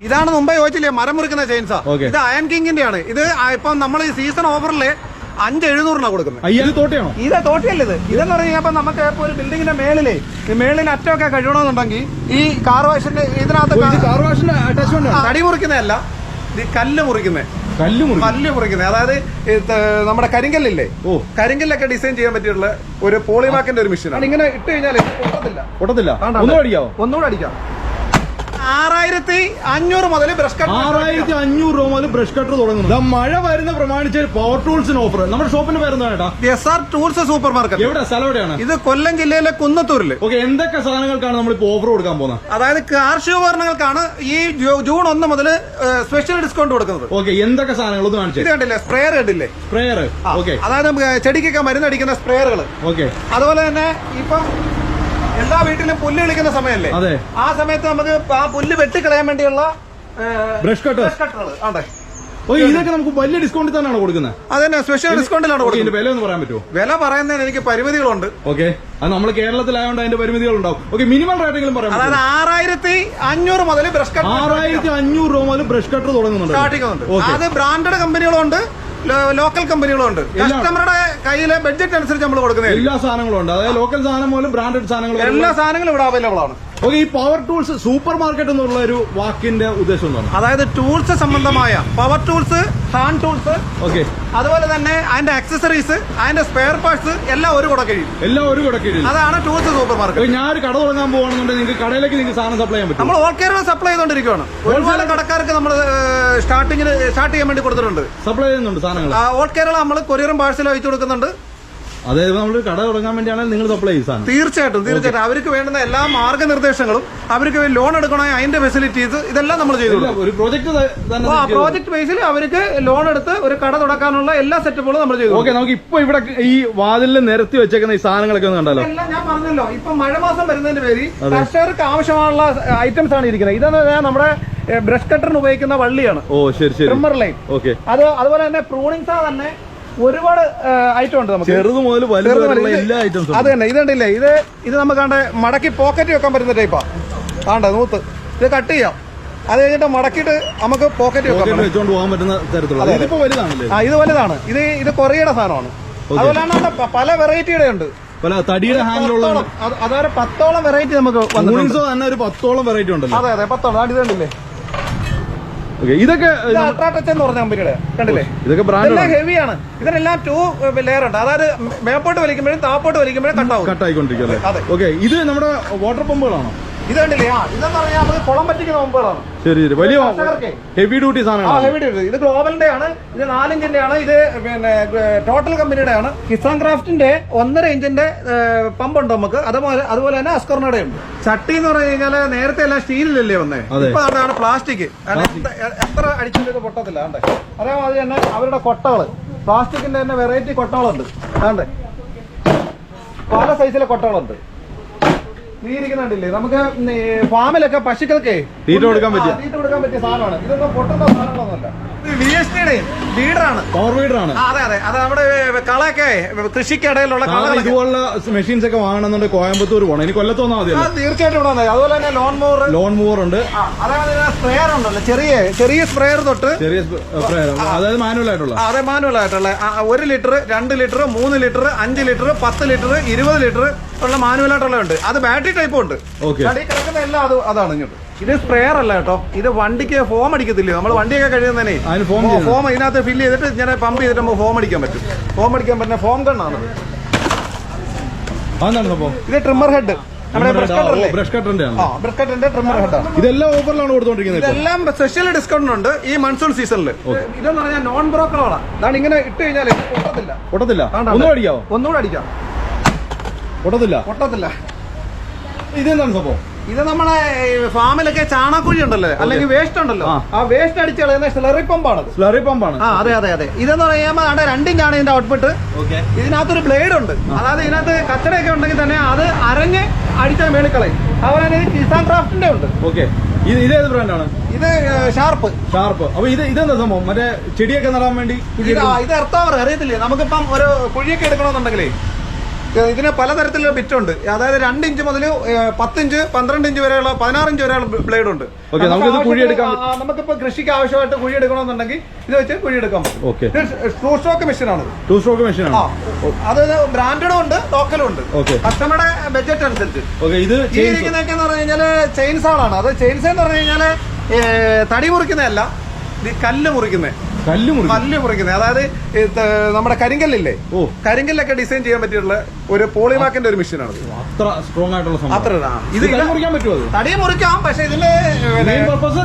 ഇതാണ് മുമ്പേ ചോദിച്ചില്ലേ മരം മുറിക്കുന്ന ചെയിൻസ. ഇത് അയൺ കിങ്ങിന്റെ ആണ് ഇത് ഇപ്പൊ നമ്മൾ ഈ സീസൺ ഓവറിൽ അഞ്ച് എഴുന്നൂറിനാണ് കൊടുക്കുന്നത് ഇത് തോട്ടിയല്ല ഇത്. ഇതെന്ന് പറഞ്ഞാൽ നമുക്ക് ഇപ്പൊ ഒരു ബിൽഡിങ്ങിന്റെ മേളിൽ മേളിൽ അറ്റമൊക്കെ കഴിയണമെന്നുണ്ടെങ്കിൽ ഈ കാർ വാഷിന്റെ ഇതിനകത്ത് തടി മുറിക്കുന്നതല്ല. ഈ കല്ല് മുറിക്കുന്നത് കല്ല് കല്ല് മുറിക്കുന്നത് അതായത് നമ്മുടെ കരിങ്കല്ലില്ലേ? ഓ. കരിങ്കല്ലൊക്കെ ഡിസൈൻ ചെയ്യാൻ പറ്റിയിട്ടുള്ള ഒരു പോളിമാക്കിന്റെ ഒരു മെഷീൻ ഇങ്ങനെ ഇട്ട് കഴിഞ്ഞാൽ പൊട്ടത്തില്ല. ഒന്നുകൂടെ അടിക്കാം. ആറായിരത്തി അഞ്ഞൂറ് മുതൽ ബ്രഷ് കട്ടർ ആറായിരത്തി അഞ്ഞൂറ് രൂപ മുതൽ ബ്രഷ് കട്ടർ തുടങ്ങുന്നു. മഴ വരുന്ന പ്രമാണിച്ച് പവർ ടൂൾസിന് ഓഫർ നമ്മുടെ ഷോപ്പിന്റെ പേരെന്താണ് ഏട്ടാ S R tools super market എവിടെ? സ്ഥലം എവിടെയാണ്? ഇത് കൊല്ലം ജില്ലയിലെ കുന്നത്തൂരിൽ. ഓക്കെ എന്തൊക്കെ സാധനങ്ങൾക്കാണ് നമ്മൾ ഇപ്പോൾ ഓഫർ കൊടുക്കാൻ പോകുന്നത്? അതായത് കാർഷികോപകരണങ്ങൾക്കാണ് ഈ ജൂൺ ഒന്ന് മുതൽ സ്പെഷ്യൽ ഡിസ്കൗണ്ട് കൊടുക്കുന്നത്. ഓക്കെ എന്തൊക്കെ സാധനങ്ങൾ ഒന്ന് കാണിച്ചേ ഇത് കണ്ടില്ലേ? സ്പ്രേയർ കണ്ടില്ലേ? സ്പ്രേയർ ഓക്കെ അതായത് ചെടിക്കൊക്കെ മരുന്നടിക്കുന്ന സ്പ്രേയറുകൾ ഓക്കെ അതുപോലെ തന്നെ ഇപ്പം എല്ലാ വീട്ടിലും പുല്ല് കളിക്കുന്ന സമയമല്ലേ? അതെ. ആ സമയത്ത് നമുക്ക് ആ പുല്ല് വെട്ടിക്കളയാൻ വേണ്ടിയുള്ള ബ്രഷ് കട്ടർ കട്ടറുകൾ അതെ ഇതൊക്കെ നമുക്ക് വലിയ ഡിസ്കൗണ്ടിൽ തന്നെയാണ് കൊടുക്കുന്നത്? അതന്നെ സ്പെഷ്യൽ ഡിസ്കൗണ്ടിലാണ് കൊടുക്കുന്നത്. വില ഒന്ന് പറയാൻ പറ്റുമോ? വില പറയുന്നതിന് എനിക്ക് പരിമിതികളുണ്ട്. ഓക്കെ. അത് നമ്മൾ കേരളത്തിലായതുകൊണ്ട് അതിന്റെ പരിമിതികൾ ഉണ്ടാവും ഓക്കെ മിനിമം റേറ്റെങ്കിലും പറയാം അതായത് ആറായിരത്തി അഞ്ഞൂറ് മുതൽ ബ്രഷ് കട്ടർ ആറായിരത്തി അഞ്ഞൂറ് രൂപ മുതൽ ബ്രഷ് കട്ടർ തുടങ്ങുന്നുണ്ട്. അത് ബ്രാൻഡഡ് കമ്പനികളുണ്ട് ലോക്കൽ കമ്പനികളുണ്ട്. കസ്റ്റമറുടെ കയ്യിലെ ബഡ്ജറ്റ് അനുസരിച്ച് നമ്മൾ കൊടുക്കുന്നത് എല്ലാ സാധനങ്ങളും ഉണ്ട്. അതായത് ലോക്കൽ സാധനം പോലും ബ്രാൻഡഡ് സാധനങ്ങളും എല്ലാ സാധനങ്ങളും ഇവിടെ അവൈലബിൾ ആണ്. ഓക്കെ ഈ പവർ ടൂൾസ് സൂപ്പർ മാർക്കറ്റ് എന്നുള്ള ഒരു വാക്കിന്റെ ഉദ്ദേശം എന്താണ്? അതായത് ടൂൾസ് സംബന്ധമായ power tools hand tools okay. അതുപോലെ തന്നെ അതിന്റെ ആക്സസറീസ് അതിന്റെ സ്പെയർ പാർട്സ് എല്ലാം ഒരു കൂടെ കഴിയും. എല്ലാം ഒരു കുടക്കീഴിൽ അതാണ് ടൂൾസ് സൂപ്പർ മാർക്കറ്റ് ഞാൻ ഒരു കട തുടങ്ങാൻ പോകണമെന്നുണ്ടെങ്കിൽ നിങ്ങൾക്ക് കടയിലേക്ക് നിങ്ങൾക്ക് സാധനം സപ്ലൈ ചെയ്യാൻ പറ്റും നമ്മൾ ഓൾ കേരള സപ്ലൈ ചെയ്തുകൊണ്ടിരിക്കുകയാണ് ഒരുപാട് കടക്കാർക്ക് നമ്മൾ സ്റ്റാർട്ടിങ്ങിന് സ്റ്റാർട്ട് ചെയ്യാൻ വേണ്ടി കൊടുത്തിട്ടുണ്ട്. സപ്ലൈ ചെയ്യുന്നുണ്ട് സാധനങ്ങൾ. ഓൾ കേരള നമ്മൾ കൊറിയറും പാഴ്സലും അയച്ചു കൊടുക്കുന്നുണ്ട്. അതായത് നമ്മൾ കട തുടങ്ങാൻ വേണ്ടിയാണ് നിങ്ങൾ സപ്ലൈ ചെയ്യുന്നത് തീർച്ചയായിട്ടും തീർച്ചയായിട്ടും. അവർക്ക് വേണ്ടുന്ന എല്ലാ മാർഗനിർദ്ദേശങ്ങളും അവർക്ക് ലോൺ എടുക്കണമെങ്കിൽ അതിന്റെ ഫെസിലിറ്റീസ് ഇതെല്ലാം നമ്മൾ ചെയ്തു ഒരു പ്രോജക്ട് ആ പ്രോജക്ട് ബേസിൽ അവർക്ക് ലോൺ എടുത്ത് ഒരു കട തുടക്കാനുള്ള എല്ലാ സെറ്റപ്പുകളും നമ്മൾ ചെയ്തു ഓക്കെ നമുക്ക് ഇപ്പൊ ഇവിടെ ഈ വാതിലിൽ നിരത്തി വെച്ചേക്കുന്ന ഈ സാധനങ്ങളൊക്കെ ഒന്ന് കണ്ടാലോ? ഞാൻ പറഞ്ഞല്ലോ. ഇപ്പൊ മഴ മാസം വരുന്നതിന്റെ പേരിൽ കർഷകർക്ക് ആവശ്യമുള്ള ഐറ്റംസ് ആണ് ഇരിക്കുന്നത്. ഇതെന്ന് പറഞ്ഞാൽ നമ്മുടെ ബ്രഷ് കട്ടറിന് ഉപയോഗിക്കുന്ന വള്ളിയാണ്. ഓ ശരി ശരി. ലൈൻ ഓക്കെ അത് അതുപോലെ തന്നെ പ്രൂണിങ്സാ തന്നെ ഒരുപാട് ഐറ്റം ഉണ്ട് നമുക്ക്. ചെറുത് മുതൽ വലുത് എല്ലാ ഐറ്റംസും അത് തന്നെ ഇതുണ്ടല്ലേ ഇത് ഇത് നമുക്ക് കണ്ട മടക്കി പോക്കറ്റ് വെക്കാൻ പറ്റുന്ന ടൈപ്പാ ആണ്ട നൂത്ത്? ഇത് കട്ട് ചെയ്യാം. അത് കഴിഞ്ഞിട്ട് മടക്കിയിട്ട് നമുക്ക് പോക്കറ്റ് വെച്ചോണ്ട് പോകാൻ പറ്റുന്ന തരത്തിലുള്ള. അതെ, അതെ. ഇതിപ്പോ വലുതാണല്ലേ? ആ ഇത് വലുതാണ്. ഇത് ഇത് കൊറിയയുടെ സാധനമാണ്. അതുപോലെ പല വെറൈറ്റിയുടെ ഉണ്ട്. പല തടിയുടെ ഹാൻഡിലുള്ള പത്തോളം, വെറൈറ്റി നമുക്ക് തന്നെ ഒരു പത്തോളം വെറൈറ്റി ഉണ്ടല്ലോ. അതെ അതെ പത്തോളം. ഇതുണ്ടല്ലേ ഇത് കണ്ടില്ലേ? ഇതൊക്കെ ഇത് എന്ന് പറഞ്ഞ കമ്പനിയുടെ കണ്ടില്ലേ? ഇതൊക്കെ ബ്രാൻഡ് ഹെവിയാണ് ഇതിനെല്ലാം ടു ലെയർ ഉണ്ട്. അതായത് മേപ്പോട്ട് വലിക്കുമ്പോഴും താപ്പോട്ട് വലിക്കുമ്പോഴും കട്ടാവും അല്ലേ? ഓക്കെ ഇത് നമ്മുടെ വാട്ടർ പമ്പുകളാണോ ഇത് കണ്ടില്ലേ ആ ഇതെന്ന് പറഞ്ഞാൽ നമുക്ക് കുളം പറ്റിക്കുന്ന പമ്പുകളാണ് ശരി ശരി. വലിയ ഹെവി ഡ്യൂട്ടി ഹെവി ഡ്യൂട്ടി ഇത് ഗ്ലോബലിന്റെ ആണ് ഇത് നാലിഞ്ചിന്റെ ആണ്. ഇത് പിന്നെ ടോട്ടൽ കമ്പനിയുടെ ആണ്. കിസാൻ ക്രാഫ്റ്റിന്റെ ഒന്നര ഇഞ്ചിന്റെ പമ്പ് ഉണ്ട് നമുക്ക്. അതുപോലെ അതുപോലെ തന്നെ അസ്കർണയുടെ ഉണ്ട്. ചട്ടി എന്ന് പറഞ്ഞു കഴിഞ്ഞാൽ നേരത്തെ എല്ലാം സ്റ്റീലിലല്ലേ വന്നേ? അതെ. ഇപ്പൊ അതാണ് പ്ലാസ്റ്റിക് എത്ര അടിച്ചിട്ട് പൊട്ടത്തില്ല. ആണ്ടേ അതേമാതിരി തന്നെ അവരുടെ കൊട്ടകൾ. പ്ലാസ്റ്റിക്കിന്റെ തന്നെ വെറൈറ്റി കൊട്ടകളുണ്ട്. അതെ പല സൈസിലെ കൊട്ടകളുണ്ട്. നീ ഇരിക്കുന്നുണ്ടില്ലേ നമുക്ക് ഫാമിലൊക്കെ പശുക്കൾക്ക് തീറ്റ കൊടുക്കാൻ പറ്റിയ. തീറ്റ കൊടുക്കാൻ പറ്റിയ സാധനമാണ്. ഇതൊന്നും പൊട്ടുന്ന സാധനങ്ങളൊന്നുമല്ല. വി എസ് ടിയുടെ ലീഡറാണ് പവർ വീഡറാണ് അതെ അതെ. അത് നമ്മുടെ കളയൊക്കെ കൃഷിക്കിടയിലുള്ള ഇതുപോലുള്ള മെഷീൻസ് ഒക്കെ വാങ്ങണമെന്നുണ്ട് കോയമ്പത്തൂർ പോകണം. ഇനി കൊല്ലത്ത് വന്നാൽ ആ, തീർച്ചയായിട്ടും ഇവിടെ അതുപോലെ തന്നെ ലോൺ മൂവർ ലോൺ മൂവർ ഉണ്ട്. സ്പ്രേയർ സ്പ്രെയർ ഉണ്ടല്ലോ. ചെറിയ ചെറിയ സ്പ്രെയർ തൊട്ട് ചെറിയ സ്പ്രേയർ അതായത് മാനുവൽ ആയിട്ടുള്ള. അതെ മാനുവൽ ആയിട്ടുള്ള. ഒരു ലിറ്റർ രണ്ട് ലിറ്റർ മൂന്ന് ലിറ്റർ അഞ്ച് ലിറ്റർ പത്ത് ലിറ്റർ ഇരുപത് ലിറ്റർ ഉള്ള മാനുവൽ ആയിട്ടുള്ള ഉണ്ട് അത് ബാറ്ററി ടൈപ്പും ഉണ്ട്. ഓക്കെ കിടക്കുന്ന എല്ലാം അത് അതാണ് ഇങ്ങോട്ട്. ഇത് സ്പ്രെയർ അല്ല കേട്ടോ. ഇത് വണ്ടിക്ക് ഫോം അടിക്കത്തില്ലേ? നമ്മൾ വണ്ടിയൊക്കെ കഴിയുന്നതന്നെ ഫോം ഇതിനകത്ത് ഫില്ല് ചെയ്തിട്ട് ഇങ്ങനെ പമ്പ് ചെയ്തിട്ട് നമുക്ക് ഫോം അടിക്കാൻ പറ്റും. ഫോം അടിക്കാൻ പറ്റുന്ന ഫോം കണ്ണാണ് ഇത് ട്രിമ്മർ ഹെഡ് ഇതെല്ലാം ഓഫറിലാണ് കൊടുത്തോണ്ടിരിക്കുന്നത് ഇതെല്ലാം സ്പെഷ്യൽ ഡിസ്കൗണ്ട് ഉണ്ട് ഈ മൺസൂൺ സീസണിൽ ഇതെന്ന് പറഞ്ഞാൽ നോൺ ബ്രോക്കറുകളാണ് അതാണ് ഇങ്ങനെ ഇട്ട് കഴിഞ്ഞാൽ അടിക്കാവോ? ഒന്നുകൂടെ അടിക്കാം. ഇതെന്താണ് സംഭവം? ഇത് നമ്മളെ ഫാമിലൊക്കെ ചാണാക്കുഴി ഉണ്ടല്ലോ? അല്ലെങ്കിൽ വേസ്റ്റ് ഉണ്ടല്ലോ? ആ. വേസ്റ്റ് അടിച്ച് കളയുന്ന സ്ലറി പമ്പാണ് സ്ലറി പമ്പാണ് ആ അതെ അതെ അതെ. ഇതെന്ന് പറയുമ്പോൾ അവിടെ രണ്ടിഞ്ചാണ് ഇതിന്റെ ഔട്ട്പുട്ട് ഇതിനകത്തൊരു ബ്ലേഡ് ഉണ്ട്. അതായത് ഇതിനകത്ത് കച്ചടയൊക്കെ ഉണ്ടെങ്കിൽ തന്നെ അത് അരഞ്ഞ് അടിച്ചാൽ മേളിൽ കളയും. അതുപോലെ തന്നെ കിസാൻ ക്രാഫ്റ്റിന്റെ ഉണ്ട്. ഓക്കെ ഇത് ഇത് ഏത് ബ്രാൻഡാണ് ഇത് ഷാർപ്പ് ഷാർപ്പ് അപ്പൊ ഇത് ഇതെന്താ സംഭവം? മറ്റേ ചെടിയൊക്കെ നടാൻ വേണ്ടി ഇത് എർത്താവർ അറിയത്തില്ലേ? നമുക്കിപ്പം ഒരു കുഴിയൊക്കെ എടുക്കണമെന്നുണ്ടെങ്കിലേ ഇതിന് പലതരത്തിലുള്ള ബിറ്റ് ഉണ്ട്. അതായത് രണ്ട് ഇഞ്ച് മുതൽ പത്ത് ഇഞ്ച് പന്ത്രണ്ട് ഇഞ്ച് വരെയുള്ള പതിനാറ് ഇഞ്ച് വരെയുള്ള ബ്ലേഡ് ഉണ്ട്. നമുക്കിപ്പോ കൃഷിക്ക് ആവശ്യമായിട്ട് കുഴി എടുക്കണമെന്നുണ്ടെങ്കിൽ ഇത് വെച്ച് കുഴി എടുക്കാൻ പറ്റും ഓക്കെ ഇത് ട്രൂ ആണ്. ടു സ്ട്രോക്ക് മെഷീൻ ആണ് അത് ബ്രാൻഡഡും ഉണ്ട് ലോക്കലും ഉണ്ട്. കസ്റ്റമറുടെ ബഡ്ജറ്റ് അനുസരിച്ച്. ഇത് ഈ. ഇരിക്കുന്നതൊക്കെ എന്ന് പറഞ്ഞു കഴിഞ്ഞാൽ ചെയിൻസാളാണ് അത് ചെയിൻസ് എന്ന് പറഞ്ഞു കഴിഞ്ഞാൽ തടി മുറിക്കുന്നതല്ല കല്ല് മുറിക്കുന്നത് കല്ല് കല്ല് മുറിക്കുന്നത് അതായത് നമ്മുടെ കരിങ്കല്ലില്ലേ? ഓ. കരിങ്കല്ലൊക്കെ ഡിസൈൻ ചെയ്യാൻ പറ്റിയിട്ടുള്ള ഒരു പോളിമാക്കിന്റെ ഒരു മെഷീനാണ് അത്ര സ്ട്രോങ് ആയിട്ടുള്ള അത്ര. ഇത് മുറിക്കാൻ പറ്റുമോ അത്? തടി മുറിക്കാം പക്ഷെ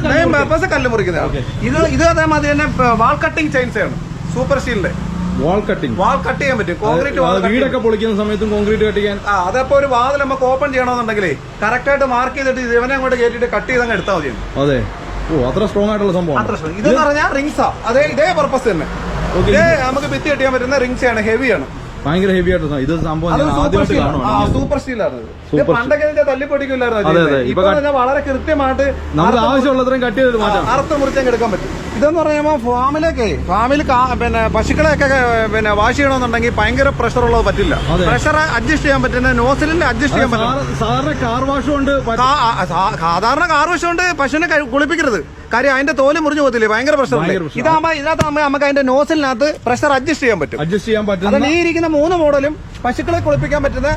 മെയിൻ പർപ്പസ് കല്ല് മുറിക്കുന്നതാണ് ഇത് ഇത് അതേമാതിരി തന്നെ വാൾ കട്ടിങ് ചെയിൻസ് ആണ്. സൂപ്പർ സ്റ്റീലിന്റെ വാൾ കട്ടിങ് വാൾ കട്ട് ചെയ്യാൻ പറ്റും. കോൺക്രീറ്റ് വാൾ വീടൊക്കെ പൊളിക്കുന്ന സമയത്തും കോൺക്രീറ്റ് കട്ടിക്കാൻ ആ അതപ്പോ ഒരു വാതിൽ നമുക്ക് ഓപ്പൺ ചെയ്യണമെന്നുണ്ടെങ്കിൽ കറക്റ്റ് ആയിട്ട് മാർക്ക് ചെയ്തിട്ട് ഇവനെ അങ്ങോട്ട് കയറ്റിട്ട് കട്ട് ചെയ്ത് അങ്ങ് എടുത്താൽ മതിയാണ് അതെ. ഓ അത്ര സ്ട്രോങ് ആയിട്ടുള്ള സംഭവം അത്ര ശ്രമം. ഇതെന്ന് പറഞ്ഞാൽ റിങ്സാ അതേ ഇതേ പർപ്പസ് തന്നെ Okay. ഇതേ നമുക്ക് ഭിത്തി കെട്ടിയാൻ പറ്റുന്ന റിങ്സ് ആണ് ഹെവിയാണ് ഭയങ്കര ഹെവി ആയിട്ടുള്ള സംഭവം. ഇത് സംഭവം ഞാൻ സൂപ്പർ ആദ്യമായിട്ട് ആ കാണുവാണ് സൂപ്പർ സ്റ്റീലാണ് ഇത്. Super പണ്ടൊക്കെ ഇതിന്റെ തല്ലിപ്പൊടിക്കില്ലായിരുന്നു അതെ, അതെ. ഇപ്പൊ ഇപ്പൊ പറഞ്ഞാൽ വളരെ കൃത്യമായിട്ട് നമുക്ക് ആവശ്യമുള്ളത്രയും കട്ട് ചെയ്ത് മാറ്റാം അർത്ഥം മുറിച്ചങ്ങ് എടുക്കാൻ പറ്റും ഇതെന്ന് പറഞ്ഞാൽ ഫാമിലൊക്കെ ഫാമിൽ പിന്നെ പശുക്കളെയൊക്കെ പിന്നെ വാഷ് ചെയ്യണമെന്നുണ്ടെങ്കിൽ ഭയങ്കര പ്രഷർ ഉള്ളത് പറ്റില്ല. പ്രഷർ അഡ്ജസ്റ്റ് ചെയ്യാൻ പറ്റുന്ന നോസിലിന്റെ അഡ്ജസ്റ്റ് ചെയ്യാൻ പറ്റും സാധാരണ കാർ വാഷ് കൊണ്ട് സാധാരണ കാർ വശമുണ്ട് പശുവിനെ കുളിപ്പിക്കരുത്. കാര്യം അതിന്റെ തോൽ മുറിഞ്ഞു പോകത്തില്ലേ? ഭയങ്കര പ്രഷർ. ഇതാകുമ്പോ ഇതിനകത്താകുമ്പോ നമുക്ക് അതിന്റെ നോസിലിനകത്ത് പ്രഷർ അഡ്ജസ്റ്റ് ചെയ്യാൻ പറ്റും. അഡ്ജസ്റ്റ് ചെയ്യാൻ പറ്റും ഈ ഇരിക്കുന്ന മൂന്ന് മോഡലും പശുക്കളെ കുളിപ്പിക്കാൻ പറ്റുന്ന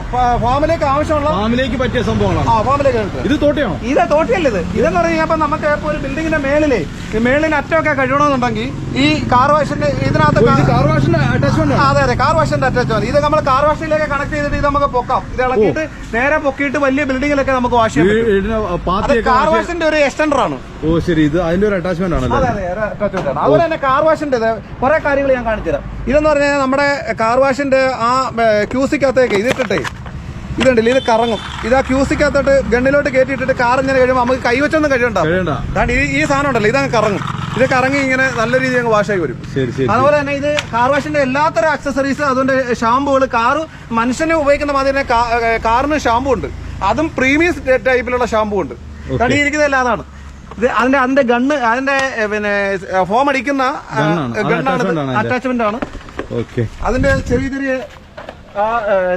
ഫാമിലേക്ക് ആവശ്യമുള്ള ഫാമിലേക്ക് പറ്റിയ സംഭവമാണ് ആ ഫാമിലേക്ക്. ഇത് തോട്ടിയാണോ? ഇത് തോട്ടിയല്ല ഇത്. ഇതെന്ന് പറഞ്ഞപ്പോ നമുക്ക് ഇപ്പൊ ഒരു ബിൽഡിങ്ങിന്റെ മേളിലെ മേളിന് അറ്റമൊക്കെ കഴിയണമെന്നുണ്ടെങ്കിൽ ഈ കാർ വാഷിന്റെ ഇതിനകത്ത് കാർ വാഷിന്റെ അറ്റാച്ച്മെന്റ് അതെ അതെ കാർ വാഷിന്റെ അറ്റാച്ച്മെന്റ് ഇത് നമ്മൾ കാർ വാഷിലേക്ക് കണക്ട് ചെയ്തിട്ട് ഇത് നമുക്ക് പൊക്കാം. ഇത് ഇളക്കിയിട്ട് നേരെ പൊക്കിയിട്ട് വലിയ ബിൽഡിങ്ങിലൊക്കെ നമുക്ക് വാഷ് ചെയ്യാം കാർ വാഷ് വാഷിന്റെ ഒരു എക്സ്റ്റൻഡർ ആണ്. ഓ ശരി ഇത് അതിന്റെ ഒരു അറ്റാച്ച്മെന്റ് ആണ്. അതുപോലെ തന്നെ കാർ വാഷിന്റെ കുറെ കാര്യങ്ങൾ ഞാൻ കാണിച്ചു ഇതെന്ന് പറഞ്ഞാൽ നമ്മുടെ കാർ വാഷിന്റെ ആ ക്യൂസിക്കകത്തേക്ക് ഇതിട്ടിട്ടേ ഇതുണ്ടല്ലേ ഇത് കറങ്ങും. ഇത് ആ ക്യൂസിക്കകത്തോട്ട് ഗണ്ണിലോട്ട് കയറ്റിയിട്ടിട്ട് കാർ ഇങ്ങനെ കഴിയുമ്പോൾ നമുക്ക് കൈവച്ചൊന്നും കഴിയണ്ടാവും ഈ ഈ സാധനം ഉണ്ടല്ലോ ഇതങ്ങ് കറങ്ങും. ഇത് കറങ്ങി ഇങ്ങനെ നല്ല രീതിയിൽ അങ്ങ് വാഷായി വരും. ശരി ശരി അതുപോലെ തന്നെ ഇത് കാർ വാഷിന്റെ എല്ലാത്തരം അക്സസറീസ് അതുകൊണ്ട് ഷാമ്പുകൾ കാറ് മനുഷ്യന് ഉപയോഗിക്കുന്ന മാതിരി തന്നെ കാറിന് ഷാമ്പു ഉണ്ട്. അതും പ്രീമിയം ടൈപ്പിലുള്ള ഷാമ്പു ഉണ്ട്. കടിയിരിക്കുന്നതല്ല അതാണ്. അതിന്റെ അതിന്റെ ഗണ്ണ് അതിന്റെ പിന്നെ ഫോം അടിക്കുന്ന ഗണ്ണാണ്. അറ്റാച്ച്മെന്റ് ആണ് ഓക്കെ. അതിന്റെ ചെറിയ ചെറിയ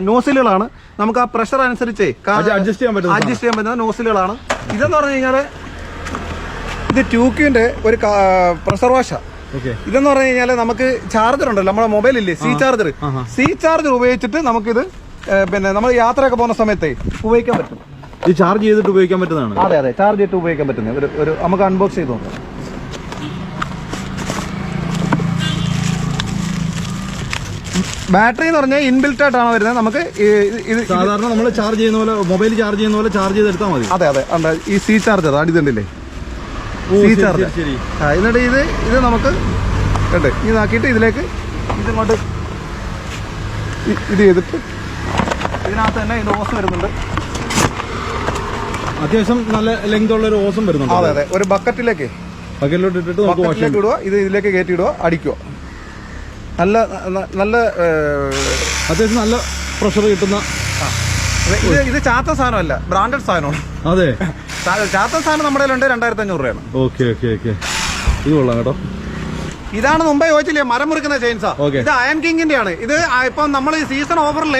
നോസിലുകളാണ് നമുക്ക് ആ പ്രഷർ അനുസരിച്ച് അഡ്ജസ്റ്റ് ചെയ്യാൻ പറ്റുന്ന അഡ്ജസ്റ്റ് ചെയ്യാൻ പറ്റുന്ന നോസിലുകളാണ് ഇതെന്ന് പറഞ്ഞു കഴിഞ്ഞാൽ ഇത് ട്യൂക്കിന്റെ ഒരു പ്രഷർ വാഷാ ഇതെന്ന് പറഞ്ഞു കഴിഞ്ഞാൽ നമുക്ക് ചാർജർ ഉണ്ടല്ലോ നമ്മുടെ മൊബൈൽ ഇല്ലേ സി ചാർജർ സി ചാർജർ ഉപയോഗിച്ചിട്ട് നമുക്കിത് പിന്നെ നമ്മൾ യാത്രയൊക്കെ പോകുന്ന സമയത്ത് ഉപയോഗിക്കാൻ പറ്റും. ഇത് ചാർജ് ചെയ്തിട്ട് ഉപയോഗിക്കാൻ പറ്റുന്നതാണ്. അതെ അതെ. ചാർജ് ചെയ്തിട്ട് ഉപയോഗിക്കാൻ പറ്റുന്ന ഒരു ഒരു നമുക്ക് അൺബോക്സ് ചെയ്ത് നോക്കാം. ബാറ്ററി എന്ന് പറഞ്ഞാൽ ഇൻബിൽറ്റ് ആയിട്ടാണ് വരുന്നത്. നമുക്ക് ഈ- ഇത് ഇത് സാധാരണ നമ്മൾ ചാർജ് ചെയ്യുന്ന പോലെ മൊബൈൽ ചാർജ് ചെയ്യുന്ന പോലെ ചാർജ് ചെയ്തെടുത്താൽ മതി. അതെ അതെ. ഉണ്ട്. ഈ സി ചാർജർ ഓ, സി ചാർജ് ചാർജർ ആ എന്നിട്ട് ഇത് ഇത് നമുക്ക് കണ്ടേ ഇതാക്കിയിട്ട് ഇതിലേക്ക് ഇതിങ്ങോട്ട് ഇത് ചെയ്തിട്ട് ഇതിനകത്ത് തന്നെ ഇത് ഓസ് വരുന്നുണ്ട്. അത്യാവശ്യം നല്ല ലെങ്ത് ഉള്ള ഒരു ഓസം വരുന്നുണ്ട്. അതെ അതെ. ഒരു ബക്കറ്റിലേക്ക് ബക്കറ്റിലോട്ട് ഇട്ടിട്ട് നമുക്ക് വാഷ് ബക്കറ്റിലേക്ക് ഇടുക ഇത് ഇതിലേക്ക് കയറ്റി ഇടുക അടിക്കുക. നല്ല ന- നല്ല അത്യാവശ്യം നല്ല പ്രഷർ കിട്ടുന്ന ഇത് ഇത് ഇത് ചാത്ത സാധനമല്ല ബ്രാൻഡഡ് സാധനമാണ്. അതെ. ചാ- ചാത്ത സാധനം നമ്മുടെ കയ്യിലുണ്ട് രണ്ടായിരത്തി അഞ്ഞൂറ് രൂപയാണ്. ഓക്കെ ഓക്കെ ഓക്കെ ഇത് കൊള്ളാം കേട്ടോ. ഇതാണ് മുമ്പേ ചോദിച്ചില്ലേ മരം മുറിക്കുന്ന ചെയിൻസാ Okay. ഇത് അയൺ കിങ്ങിന്റെ ആണ് ഇത് ആ ഇപ്പം നമ്മൾ ഈ സീസൺ ഓഫറിൽ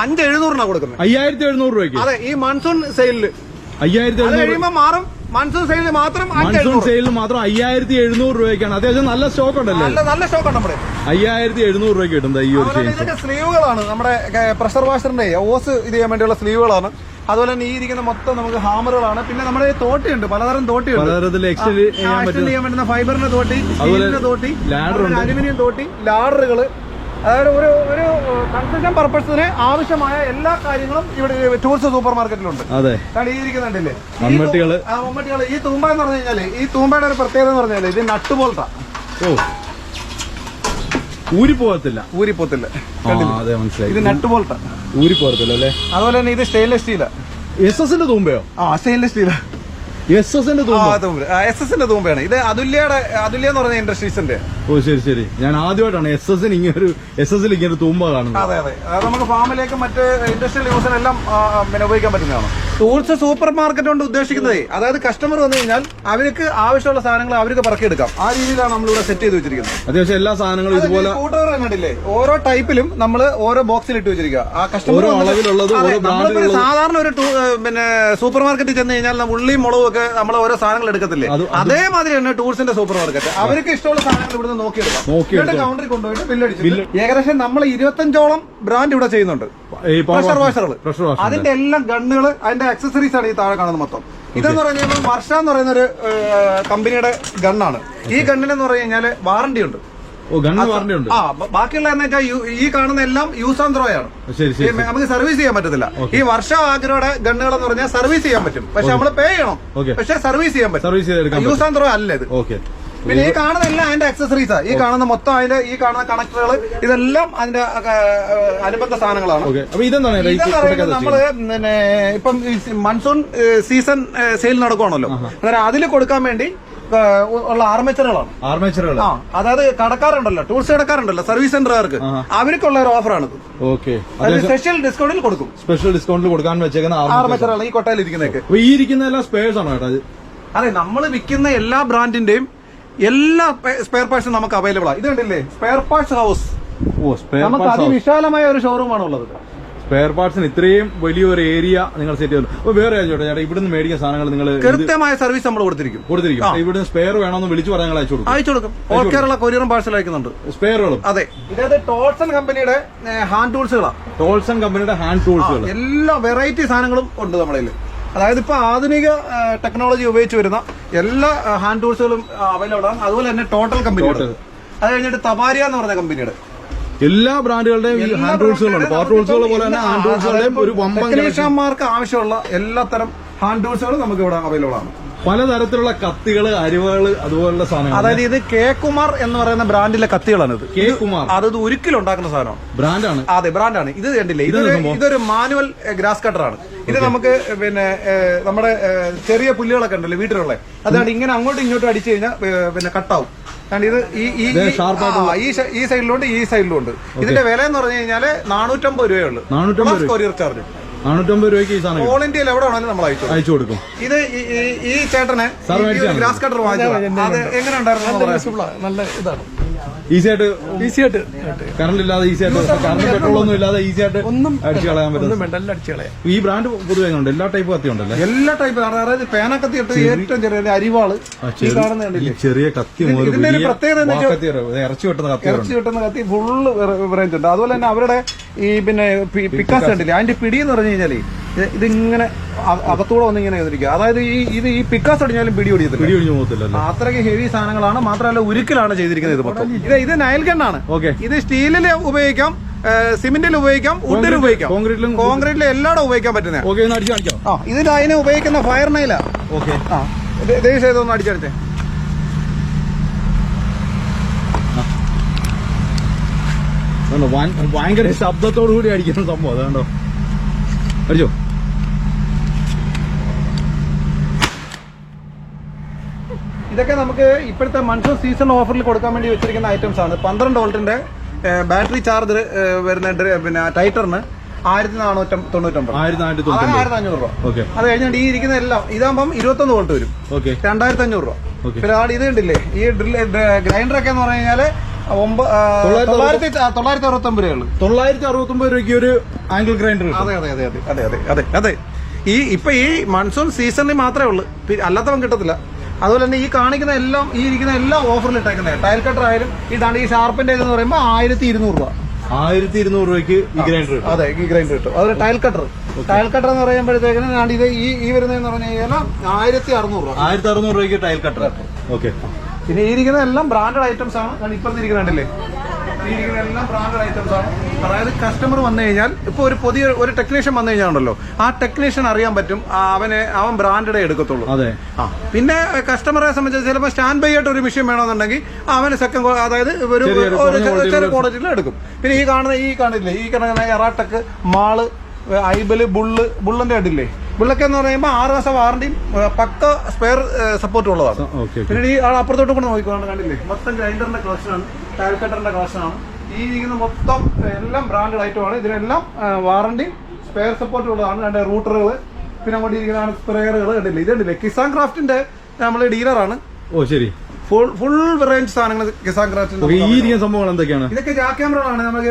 അഞ്ച് എഴുന്നൂറിനാണ് കൊടുക്കുന്നത്. അയ്യായിരത്തി എഴുന്നൂറ് രൂപയ്ക്ക്. അതെ ഈ മൺസൂൺ സെയിലിൽ അയ്യായിരത്തി കഴിയുമ്പോൾ മാറും. മൺസൂൺ സെയിലിൽ മാത്രം മൺസൂൺ സെയിലിൽ മാത്രം അയ്യായിരത്തി എഴുന്നൂറ് രൂപയ്ക്കാണ്. അത്യാവശ്യം നല്ല സ്റ്റോക്ക് ഉണ്ടല്ലോ? നല്ല സ്റ്റോക്ക് ഉണ്ട് നമ്മുടെ അയ്യായിരത്തി എഴുന്നൂറ് രൂപയ്ക്ക് കിട്ടും ദാ ഈ ഒരു ഇതൊക്കെ സ്ലീവുകളാണ് നമ്മുടെ പ്രഷർ വാഷറിന്റെ ഓസ് ഇത് ചെയ്യാൻ വേണ്ടിയുള്ള സ്ലീവുകളാണ് അതുപോലെ തന്നെ ഈ ഇരിക്കുന്ന മൊത്തം നമുക്ക് ഹാമറുകളാണ് പിന്നെ നമ്മുടെ തോട്ടി തോട്ടിയുണ്ട്. പലതരം തോട്ടിയുണ്ട്. പലതരത്തിൽ എക്സ്റ്റെൻഡ് ചെയ്യാൻ പറ്റുന്ന ഫൈബറിന്റെ തോട്ടി തോട്ടി ലാഡർ ഉണ്ട്. അലുമിനിയം തോട്ടി ലാഡറുകൾ അതായത് ഒരു ഒരു കൺസ്ട്രക്ഷൻ പർപ്പസിന് ആവശ്യമായ എല്ലാ കാര്യങ്ങളും ഇവിടെ ടൂറിസ്റ്റ് സൂപ്പർ മാർക്കറ്റിലുണ്ട് അതെ. കാരണം ഈ ഇരിക്കുന്നുണ്ടല്ലേ ഈ ആ മൺവെട്ടികൾ. ഈ തൂമ്പ എന്ന് പറഞ്ഞു കഴിഞ്ഞാൽ ഈ തൂമ്പയുടെ ഒരു പ്രത്യേകത എന്ന് പറഞ്ഞാൽ ഇത് നട്ട് പോലത്തെ. ഓ. ഊരി പോകത്തില്ല. ഊരിപ്പോത്തില്ല ആ അതെ മനസ്സിലായി. ഇത് നട്ട് പോലത്തെ. ഊരി പോകത്തില്ല അല്ലേ? അതുപോലെ തന്നെ ഇത് സ്റ്റെയിൻലെസ് സ്റ്റീലാ എസ് എസിന്റെ തൂമ്പയോ? ആ സ്റ്റെയിൻലെസ് സ്റ്റീല എസ് എസിന്റെ തൂമ്പ്? എസ് എസിന്റെ തൂമ്പയാണ്. ഇത് അതുല്യയുടെ അതുല്യ എന്ന് പറഞ്ഞ ഇൻഡസ്ട്രീസിന്റെ ഓ ശരി ശരി. ഞാൻ ആദ്യമായിട്ടാണ് എസ് എസിന് ഇങ്ങനെ ഒരു എസ് എസിൽ ഇങ്ങനെ തൂമ്പ കാണുന്നത്. അതെ അതെ. നമുക്ക് ഫാമിലേക്ക് മറ്റ് ഇൻഡസ്ട്രിയൽ യൂസിനെല്ലാം പിന്നെ ഉപയോഗിക്കാൻ പറ്റുന്നതാണ്. ടൂൾസ് സൂപ്പർ മാർക്കറ്റ് കൊണ്ട് ഉദ്ദേശിക്കുന്നത് അതായത് കസ്റ്റമർ വന്നു കഴിഞ്ഞാൽ അവർക്ക് ആവശ്യമുള്ള സാധനങ്ങൾ അവർക്ക് പറക്കിയെടുക്കാം. ആ രീതിയിലാണ് നമ്മൾ ഇവിടെ സെറ്റ് ചെയ്ത് വെച്ചിരിക്കുന്നത്. അത്യാവശ്യം എല്ലാ സാധനങ്ങളും ഇതുപോലെ കണ്ടില്ലേ? ഓരോ ടൈപ്പിലും നമ്മൾ ഓരോ ബോക്സിൽ ഇട്ട് വെച്ചിരിക്കുക. ആ കസ്റ്റമർ സാധാരണ ഒരു പിന്നെ സൂപ്പർ മാർക്കറ്റിൽ ചെന്ന് കഴിഞ്ഞാൽ നമ്മൾ ഉള്ളിയും മുളകും ഒക്കെ നമ്മൾ ഓരോ സാധനങ്ങൾ എടുക്കത്തില്ലേ? അത് അതേമാതിരി തന്നെ ടൂൾസിന്റെ സൂപ്പർ മാർക്കറ്റ് അവർക്ക് ഇഷ്ടമുള്ള സാധനങ്ങൾ ഇവിടുന്ന് നോക്കിയെടുക്കാം. കൗണ്ടറിൽ കൊണ്ടുപോയിട്ട് ബില്ലടിച്ചു ഏകദേശം നമ്മൾ ഇരുപത്തഞ്ചോളം ബ്രാൻഡ് ഇവിടെ ചെയ്യുന്നുണ്ട്. പ്രഷർ വാഷറുകൾ അതിന്റെ എല്ലാം ഗണ്ണുകൾ അതിന്റെ അക്സസറീസ് ആണ് ഈ താഴെ കാണുന്നത് മൊത്തം. ഇതെന്ന് പറഞ്ഞു കഴിഞ്ഞാൽ വർഷ എന്ന് പറയുന്ന ഒരു കമ്പനിയുടെ ഗണ്ണാണ്. ഈ ഗണ്ണിനെന്ന് പറഞ്ഞു കഴിഞ്ഞാൽ വാറണ്ടി ഉണ്ട്. ആ ബാക്കിയുള്ള എന്ന് വെച്ചാൽ ഈ കാണുന്ന എല്ലാം യൂസ് ആൻഡ് ത്രോ ആണ്. നമുക്ക് സർവീസ് ചെയ്യാൻ പറ്റത്തില്ല. ഈ വർഷ ആഗ്രഹയുടെ ഗണ്ണുകൾ എന്ന് പറഞ്ഞാൽ സർവീസ് ചെയ്യാൻ പറ്റും. പക്ഷെ നമ്മൾ പേ ചെയ്യണം. പക്ഷെ സർവീസ് ചെയ്യാൻ പറ്റും. യൂസ് ആൻഡ് ത്രോ അല്ല ഇത്. ഓക്കെ പിന്നെ ഈ കാണുന്ന എല്ലാം അതിന്റെ അക്സസറീസാ ഈ കാണുന്ന മൊത്തം അതിന്റെ ഈ കാണുന്ന കണക്ടറുകൾ ഇതെല്ലാം അതിന്റെ അനുബന്ധ സാധനങ്ങളാണ്. ഇതെന്താണ് ഏട്ടാ ഇതെന്ന് പറയുന്നത് നമ്മൾ പിന്നെ ഇപ്പം മൺസൂൺ സീസൺ സെയിൽ നടക്കുവാണല്ലോ. അന്നേരം അതിൽ കൊടുക്കാൻ വേണ്ടി ഉള്ള ആർമേച്ചറുകളാണ് ആർമേച്ചറുകൾ ആ അതായത് കടക്കാരുണ്ടല്ലോ ടൂറിസ്റ്റ് കടക്കാരുണ്ടല്ലോ സർവീസ് സെന്ററുകാർക്ക് അവർക്കുള്ള ഒരു ഓഫറാണ് ഓക്കെ. സ്പെഷ്യൽ ഡിസ്കൗണ്ടിൽ കൊടുക്കും. സ്പെഷ്യൽ ഡിസ്കൗണ്ടിൽ കൊടുക്കാൻ വെച്ചേക്കുന്ന ആർമേച്ചറുകൾ ഈ കൊട്ടയിൽ ഇരിക്കുന്നേക്ക് അപ്പൊ ഈ ഇരിക്കുന്ന എല്ലാം സ്പേഴ്സ് ആണോ അതെ നമ്മൾ വിൽക്കുന്ന എല്ലാ ബ്രാൻഡിന്റെയും എല്ലാ സ്പെയർ പാർട്സും നമുക്ക് അവൈലബിൾ ആണ് ഇത് കണ്ടില്ലേ? സ്പെയർ പാർട്സ് ഹൗസ് ഓ സ്പെയർ നമുക്ക് അതിവിശാലമായ ഒരു ഷോറൂമാണ് ഉള്ളത്. സ്പെയർ പാർട്സിന് ഇത്രയും വലിയൊരു ഏരിയ നിങ്ങൾ സെറ്റ് ചെയ്തു. അപ്പൊ വേറെ ചോട്ടെ ചേട്ടാ ഇവിടുന്ന് മേടിക്കുന്ന സാധനങ്ങൾ നിങ്ങൾ കൃത്യമായ സർവീസ് നമ്മൾ കൊടുത്തിരിക്കും. കൊടുത്തിരിക്കും. ഇവിടുന്ന് സ്പെയർ വേണമെന്ന് വിളിച്ചു നിങ്ങൾ അയച്ചു കൊടുക്കും. അയച്ചു കൊടുക്കും. ഓൾ കേരള കൊറിയറും പാർസൽ അയക്കുന്നുണ്ട്. സ്പെയറുകളും അതെ. ഇതായത് ടോൾസൺ കമ്പനിയുടെ ഹാൻഡ് ടൂൾസുകളാണ് ടോൾസൺ കമ്പനിയുടെ ഹാൻഡ് ടൂൾസുകൾ എല്ലാ വെറൈറ്റി സാധനങ്ങളും ഉണ്ട് നമ്മുടെ കയ്യിൽ അതായത് ഇപ്പൊ ആധുനിക ടെക്നോളജി ഉപയോഗിച്ച് വരുന്ന എല്ലാ ഹാൻഡ് ടൂൾസുകളും അവൈലബിൾ ആണ്. അതുപോലെ തന്നെ ടോട്ടൽ കമ്പനിയുടെ അത് കഴിഞ്ഞിട്ട് തപാരിയ എന്ന് പറഞ്ഞ കമ്പനിയുടെ എല്ലാ ബ്രാൻഡുകളുടെയും ഹാൻഡ് ടൂൾസുകളുണ്ട് പവർ ടൂൾസുകൾ പോലെ തന്നെ ഹാൻഡ് ടൂൾസുകളുടെയും ഒരു. ടെക്നീഷ്യന്മാർക്ക് ആവശ്യമുള്ള എല്ലാത്തരം ഹാൻഡ് ടൂൾസുകളും നമുക്ക് ഇവിടെ അവൈലബിൾ ആണ്. പലതരത്തിലുള്ള കത്തികൾ അരിവകൾ അതുപോലുള്ള സാധനങ്ങൾ അതായത് ഇത് കെ കുമാർ എന്ന് പറയുന്ന ബ്രാൻഡിലെ കത്തികളാണ് ഇത്. കെ കുമാർ. അത് ഒരിക്കലും ഉണ്ടാക്കുന്ന സാധനമാണ്. ബ്രാൻഡാണ്. അതെ ബ്രാൻഡാണ്. ഇത് കണ്ടില്ലേ? ഇതൊരു മാനുവൽ ഗ്രാസ് കട്ടറാണ്. ഇത് നമുക്ക് പിന്നെ നമ്മുടെ ചെറിയ പുല്ലുകളൊക്കെ ഉണ്ടല്ലോ വീട്ടിലുള്ള. അതാണ് ഇങ്ങനെ അങ്ങോട്ടും ഇങ്ങോട്ടും അടിച്ചു കഴിഞ്ഞാൽ പിന്നെ കട്ടാവും കാരണം ഇത് ഈ ഈ ഈ- സൈഡിലുണ്ട് ഈ സൈഡിലുണ്ട്. ഇതിന്റെ വില എന്ന് പറഞ്ഞു കഴിഞ്ഞാൽ നാനൂറ്റമ്പത് രൂപയേ ഉള്ളൂ. 450 കൊറിയർ ചാർജ് നാനൂറ്റമ്പത് രൂപയ്ക്ക് ഈ സാധനം ഓൾ ഇന്ത്യയിൽ എവിടെ വേണമെങ്കിലും നമ്മൾ അയച്ചു കൊടുക്കും. അയച്ചു കൊടുക്കും. ഇത് ഈ- ഈ- ഈ ചേട്ടനെ ഗ്രാസ് കട്ടർ വാങ്ങിച്ചു അത് എങ്ങനെ ഉണ്ടായിരുന്നു? നല്ല ഇതാണ്. ഈസി ആയിട്ട് ഈസി ആയിട്ട് കറണ്ട് ഇല്ലാതെ ഈസി ആയിട്ട് കറണ്ട് പെട്രോൾ ഒന്നും ഇല്ലാതെ ഈസി ആയിട്ട് ഒന്നും അടിച്ചു കളയാൻ പറ്റും വേണ്ട എല്ലാം അടിച്ചു കളയാം. ഈ ബ്രാൻഡ് പൊതുവെ ഉണ്ട് എല്ലാ ടൈപ്പ് കത്തി ഉണ്ടല്ലേ? എല്ലാ ടൈപ്പ് അതായത് പേനക്കത്തി ഇട്ട് ഏറ്റവും ചെറിയ അരിവാൾ ചെറിയ കത്തി ഇതിന്റെ പ്രത്യേകത ഇറച്ചി വെട്ടുന്ന കത്തി ഇറച്ചി കിട്ടുന്ന കത്തി ഫുള്ള് റേഞ്ച് ഉണ്ട്. അതുപോലെ തന്നെ അവരുടെ ഈ പിന്നെ പിക്കാസ് കണ്ടില്ലേ അതിന്റെ പിടി എന്ന് പറഞ്ഞു കഴിഞ്ഞാലേ ഇതിങ്ങനെ അകത്തൂടെ വന്ന് ഇങ്ങനെ ചെയ്തിരിക്കുക അതായത് ഈ ഇത് ഈ പിക്കാസ് അടിഞ്ഞാലും പിടി ഒടിയത്തില്ല. പിടി ഒഴിഞ്ഞു പോകത്തില്ല അത്രയ്ക്ക് ഹെവി സാധനങ്ങളാണ്. മാത്രമല്ല ഉരുക്കിലാണ് ചെയ്തിരിക്കുന്നത് ഇത് മൊത്തം. ഇത് ഇത് നയൽഗണ്ണാണ് ഓക്കെ. ഇത് സ്റ്റീലിൽ ഉപയോഗിക്കാം സിമെന്റിൽ ഉപയോഗിക്കാം വുഡിൽ ഉപയോഗിക്കാം. കോൺക്രീറ്റിലും കോൺക്രീറ്റിൽ എല്ലായിടും ഉപയോഗിക്കാൻ പറ്റുന്ന ഓക്കെ ഇത് അടിച്ചു കാണിക്കാം. ആ ഇതിന് അതിന് ഉപയോഗിക്കുന്ന ഫയർ നൈലാ ഓക്കെ. ആ ഇത് ദേശം ഇതൊന്ന് അടിച്ചടിച്ചേ ഭയങ്കര ശബ്ദത്തോടു കൂടി അടിക്കുന്ന സംഭവം അതുകൊണ്ടോ അടിച്ചോ? ഇതൊക്കെ നമുക്ക് ഇപ്പോഴത്തെ മൺസൂൺ സീസൺ ഓഫറിൽ കൊടുക്കാൻ വേണ്ടി വെച്ചിരിക്കുന്ന ഐറ്റംസ് ആണ്. പന്ത്രണ്ട് വോൾട്ടിന്റെ ബാറ്ററി ചാർജർ വരുന്ന പിന്നെ ടൈറ്ററിന് ആയിരത്തി നാനൂറ്റി തൊണ്ണൂറ്റൊമ്പത്. ആയിരത്തി അഞ്ഞൂറ് രൂപ. അത് കഴിഞ്ഞിട്ട് ഈ ഇരിക്കുന്ന എല്ലാം ഇതാകുമ്പം ഇരുപത്തൊന്ന് വോൾട്ട് വരും. രണ്ടായിരത്തി അഞ്ഞൂറ് രൂപ. പിന്നെ ഇത് കണ്ടില്ലേ? ഈ ഡ്രില്ല് ഗ്രൈൻഡറൊക്കെ എന്ന് പറഞ്ഞു കഴിഞ്ഞാൽ തൊള്ളായിരത്തി തൊള്ളായിരത്തി അറുപത്തൊമ്പത് രൂപയുള്ളൂ തൊള്ളായിരത്തി അറുപത്തൊമ്പത് രൂപയ്ക്ക് ഒരു ആംഗിൾ ഗ്രൈൻഡർ അതെ അതെ അതെ അതെ അതെ അതെ അതെ. ഈ ഇപ്പൊ ഈ മൺസൂൺ സീസണിൽ മാത്രമേ ഉള്ളൂ. അല്ലാത്തവൻ കിട്ടത്തില്ല. അതുപോലെ തന്നെ ഈ കാണിക്കുന്ന എല്ലാം ഈ ഇരിക്കുന്ന എല്ലാം ഓഫറിൽ ഇട്ടേക്കുന്നത്. ടയൽ കട്ടർ ആയാലും ഇതാണ് ഈ ഷാർപ്പിന്റെ എന്ന് പറയുമ്പോൾ ആയിരത്തി ഇരുന്നൂറ് രൂപ. ആയിരത്തി ഇരുന്നൂറ് രൂപയ്ക്ക് ഈ ഗ്രൈൻഡർ അതെ ഈ ഗ്രൈൻഡർ കിട്ടും. അതുപോലെ ടയൽ കട്ടർ ടയൽ കട്ടർ എന്ന് പറയുമ്പോഴത്തേക്കിനും ഞാൻ ഇത് ഈ ഈ വരുന്നതെന്ന് പറഞ്ഞു കഴിഞ്ഞാൽ ആയിരത്തി അറുന്നൂറ് രൂപ. ആയിരത്തി അറുന്നൂറ് രൂപയ്ക്ക് ടയൽ കട്ടർ ഓക്കെ പിന്നെ ഈ ഇരിക്കുന്ന എല്ലാം ബ്രാൻഡഡ് ഐറ്റംസ് ആണ്. ഇപ്പം ഇരിക്കുന്നുണ്ടല്ലേ എല്ലാം ബ്രാൻഡഡ് ഐറ്റംസ് ആണ്. അതായത് കസ്റ്റമർ വന്നു കഴിഞ്ഞാൽ ഇപ്പോൾ ഒരു പുതിയ ഒരു ടെക്നീഷ്യൻ വന്നു കഴിഞ്ഞാണല്ലോ ആ ടെക്നീഷ്യൻ അറിയാൻ പറ്റും അവനെ അവൻ ബ്രാൻഡഡേ എടുക്കത്തുള്ളൂ. അതെ. ആ പിന്നെ കസ്റ്റമറെ സംബന്ധിച്ച് ചിലപ്പോൾ സ്റ്റാൻഡ് ബൈ ആയിട്ട് ഒരു മെഷീൻ വേണമെന്നുണ്ടെങ്കിൽ അവന് സെക്കൻഡ് അതായത് ഒരു ചെറിയ ക്വാളിറ്റിയിൽ എടുക്കും. പിന്നെ ഈ കാണുന്ന ഈ കാണില്ലേ ഈ കാണുന്ന എറാട്ടക്ക് മാൾ ഐബൽ ബുള്ള് ബുള്ളിന്റെ അടില്ലേ ബുള്ളൊക്കെ എന്ന് പറയുമ്പോൾ ആറ് മാസം വാറണ്ടിയും പക്ക സ്പെയർ സപ്പോർട്ടും ഉള്ളതാണ്. പിന്നെ ഈ അപ്പുറത്തോട്ട് കൂടെ നോക്കിക്കൊണ്ട് കണ്ടില്ലേ? മൊത്തം ഗ്രൈൻഡറിന്റെ കളക്ഷനാണ് ടയർ കട്ടറിന്റെ കളക്ഷനാണ്. ഈ ഇരിക്കുന്ന മൊത്തം എല്ലാം ബ്രാൻഡഡ് ഐറ്റമാണ് ഇതിനെല്ലാം വാറണ്ടി സ്പെയർ സപ്പോർട്ട് ഉള്ളതാണ്. രണ്ട് റൂട്ടറുകൾ പിന്നെ അങ്ങോട്ട് ഇരിക്കുന്നതാണ് സ്പ്രേയറുകൾ കണ്ടില്ലേ? ഇത് കണ്ടില്ലേ കിസാൻ ക്രാഫ്റ്റിന്റെ നമ്മൾ ഡീലറാണ് ഓ ശരി. ഫുൾ ഫുൾ റേഞ്ച് സാധനങ്ങൾ കിസാൻ ക്രാഫ്റ്റിന്റെ ഈ ഇരിക്കുന്ന സംഭവങ്ങൾ എന്തൊക്കെയാണ്? ഇതൊക്കെ ജാ ക്യാമറകളാണ് നമുക്ക്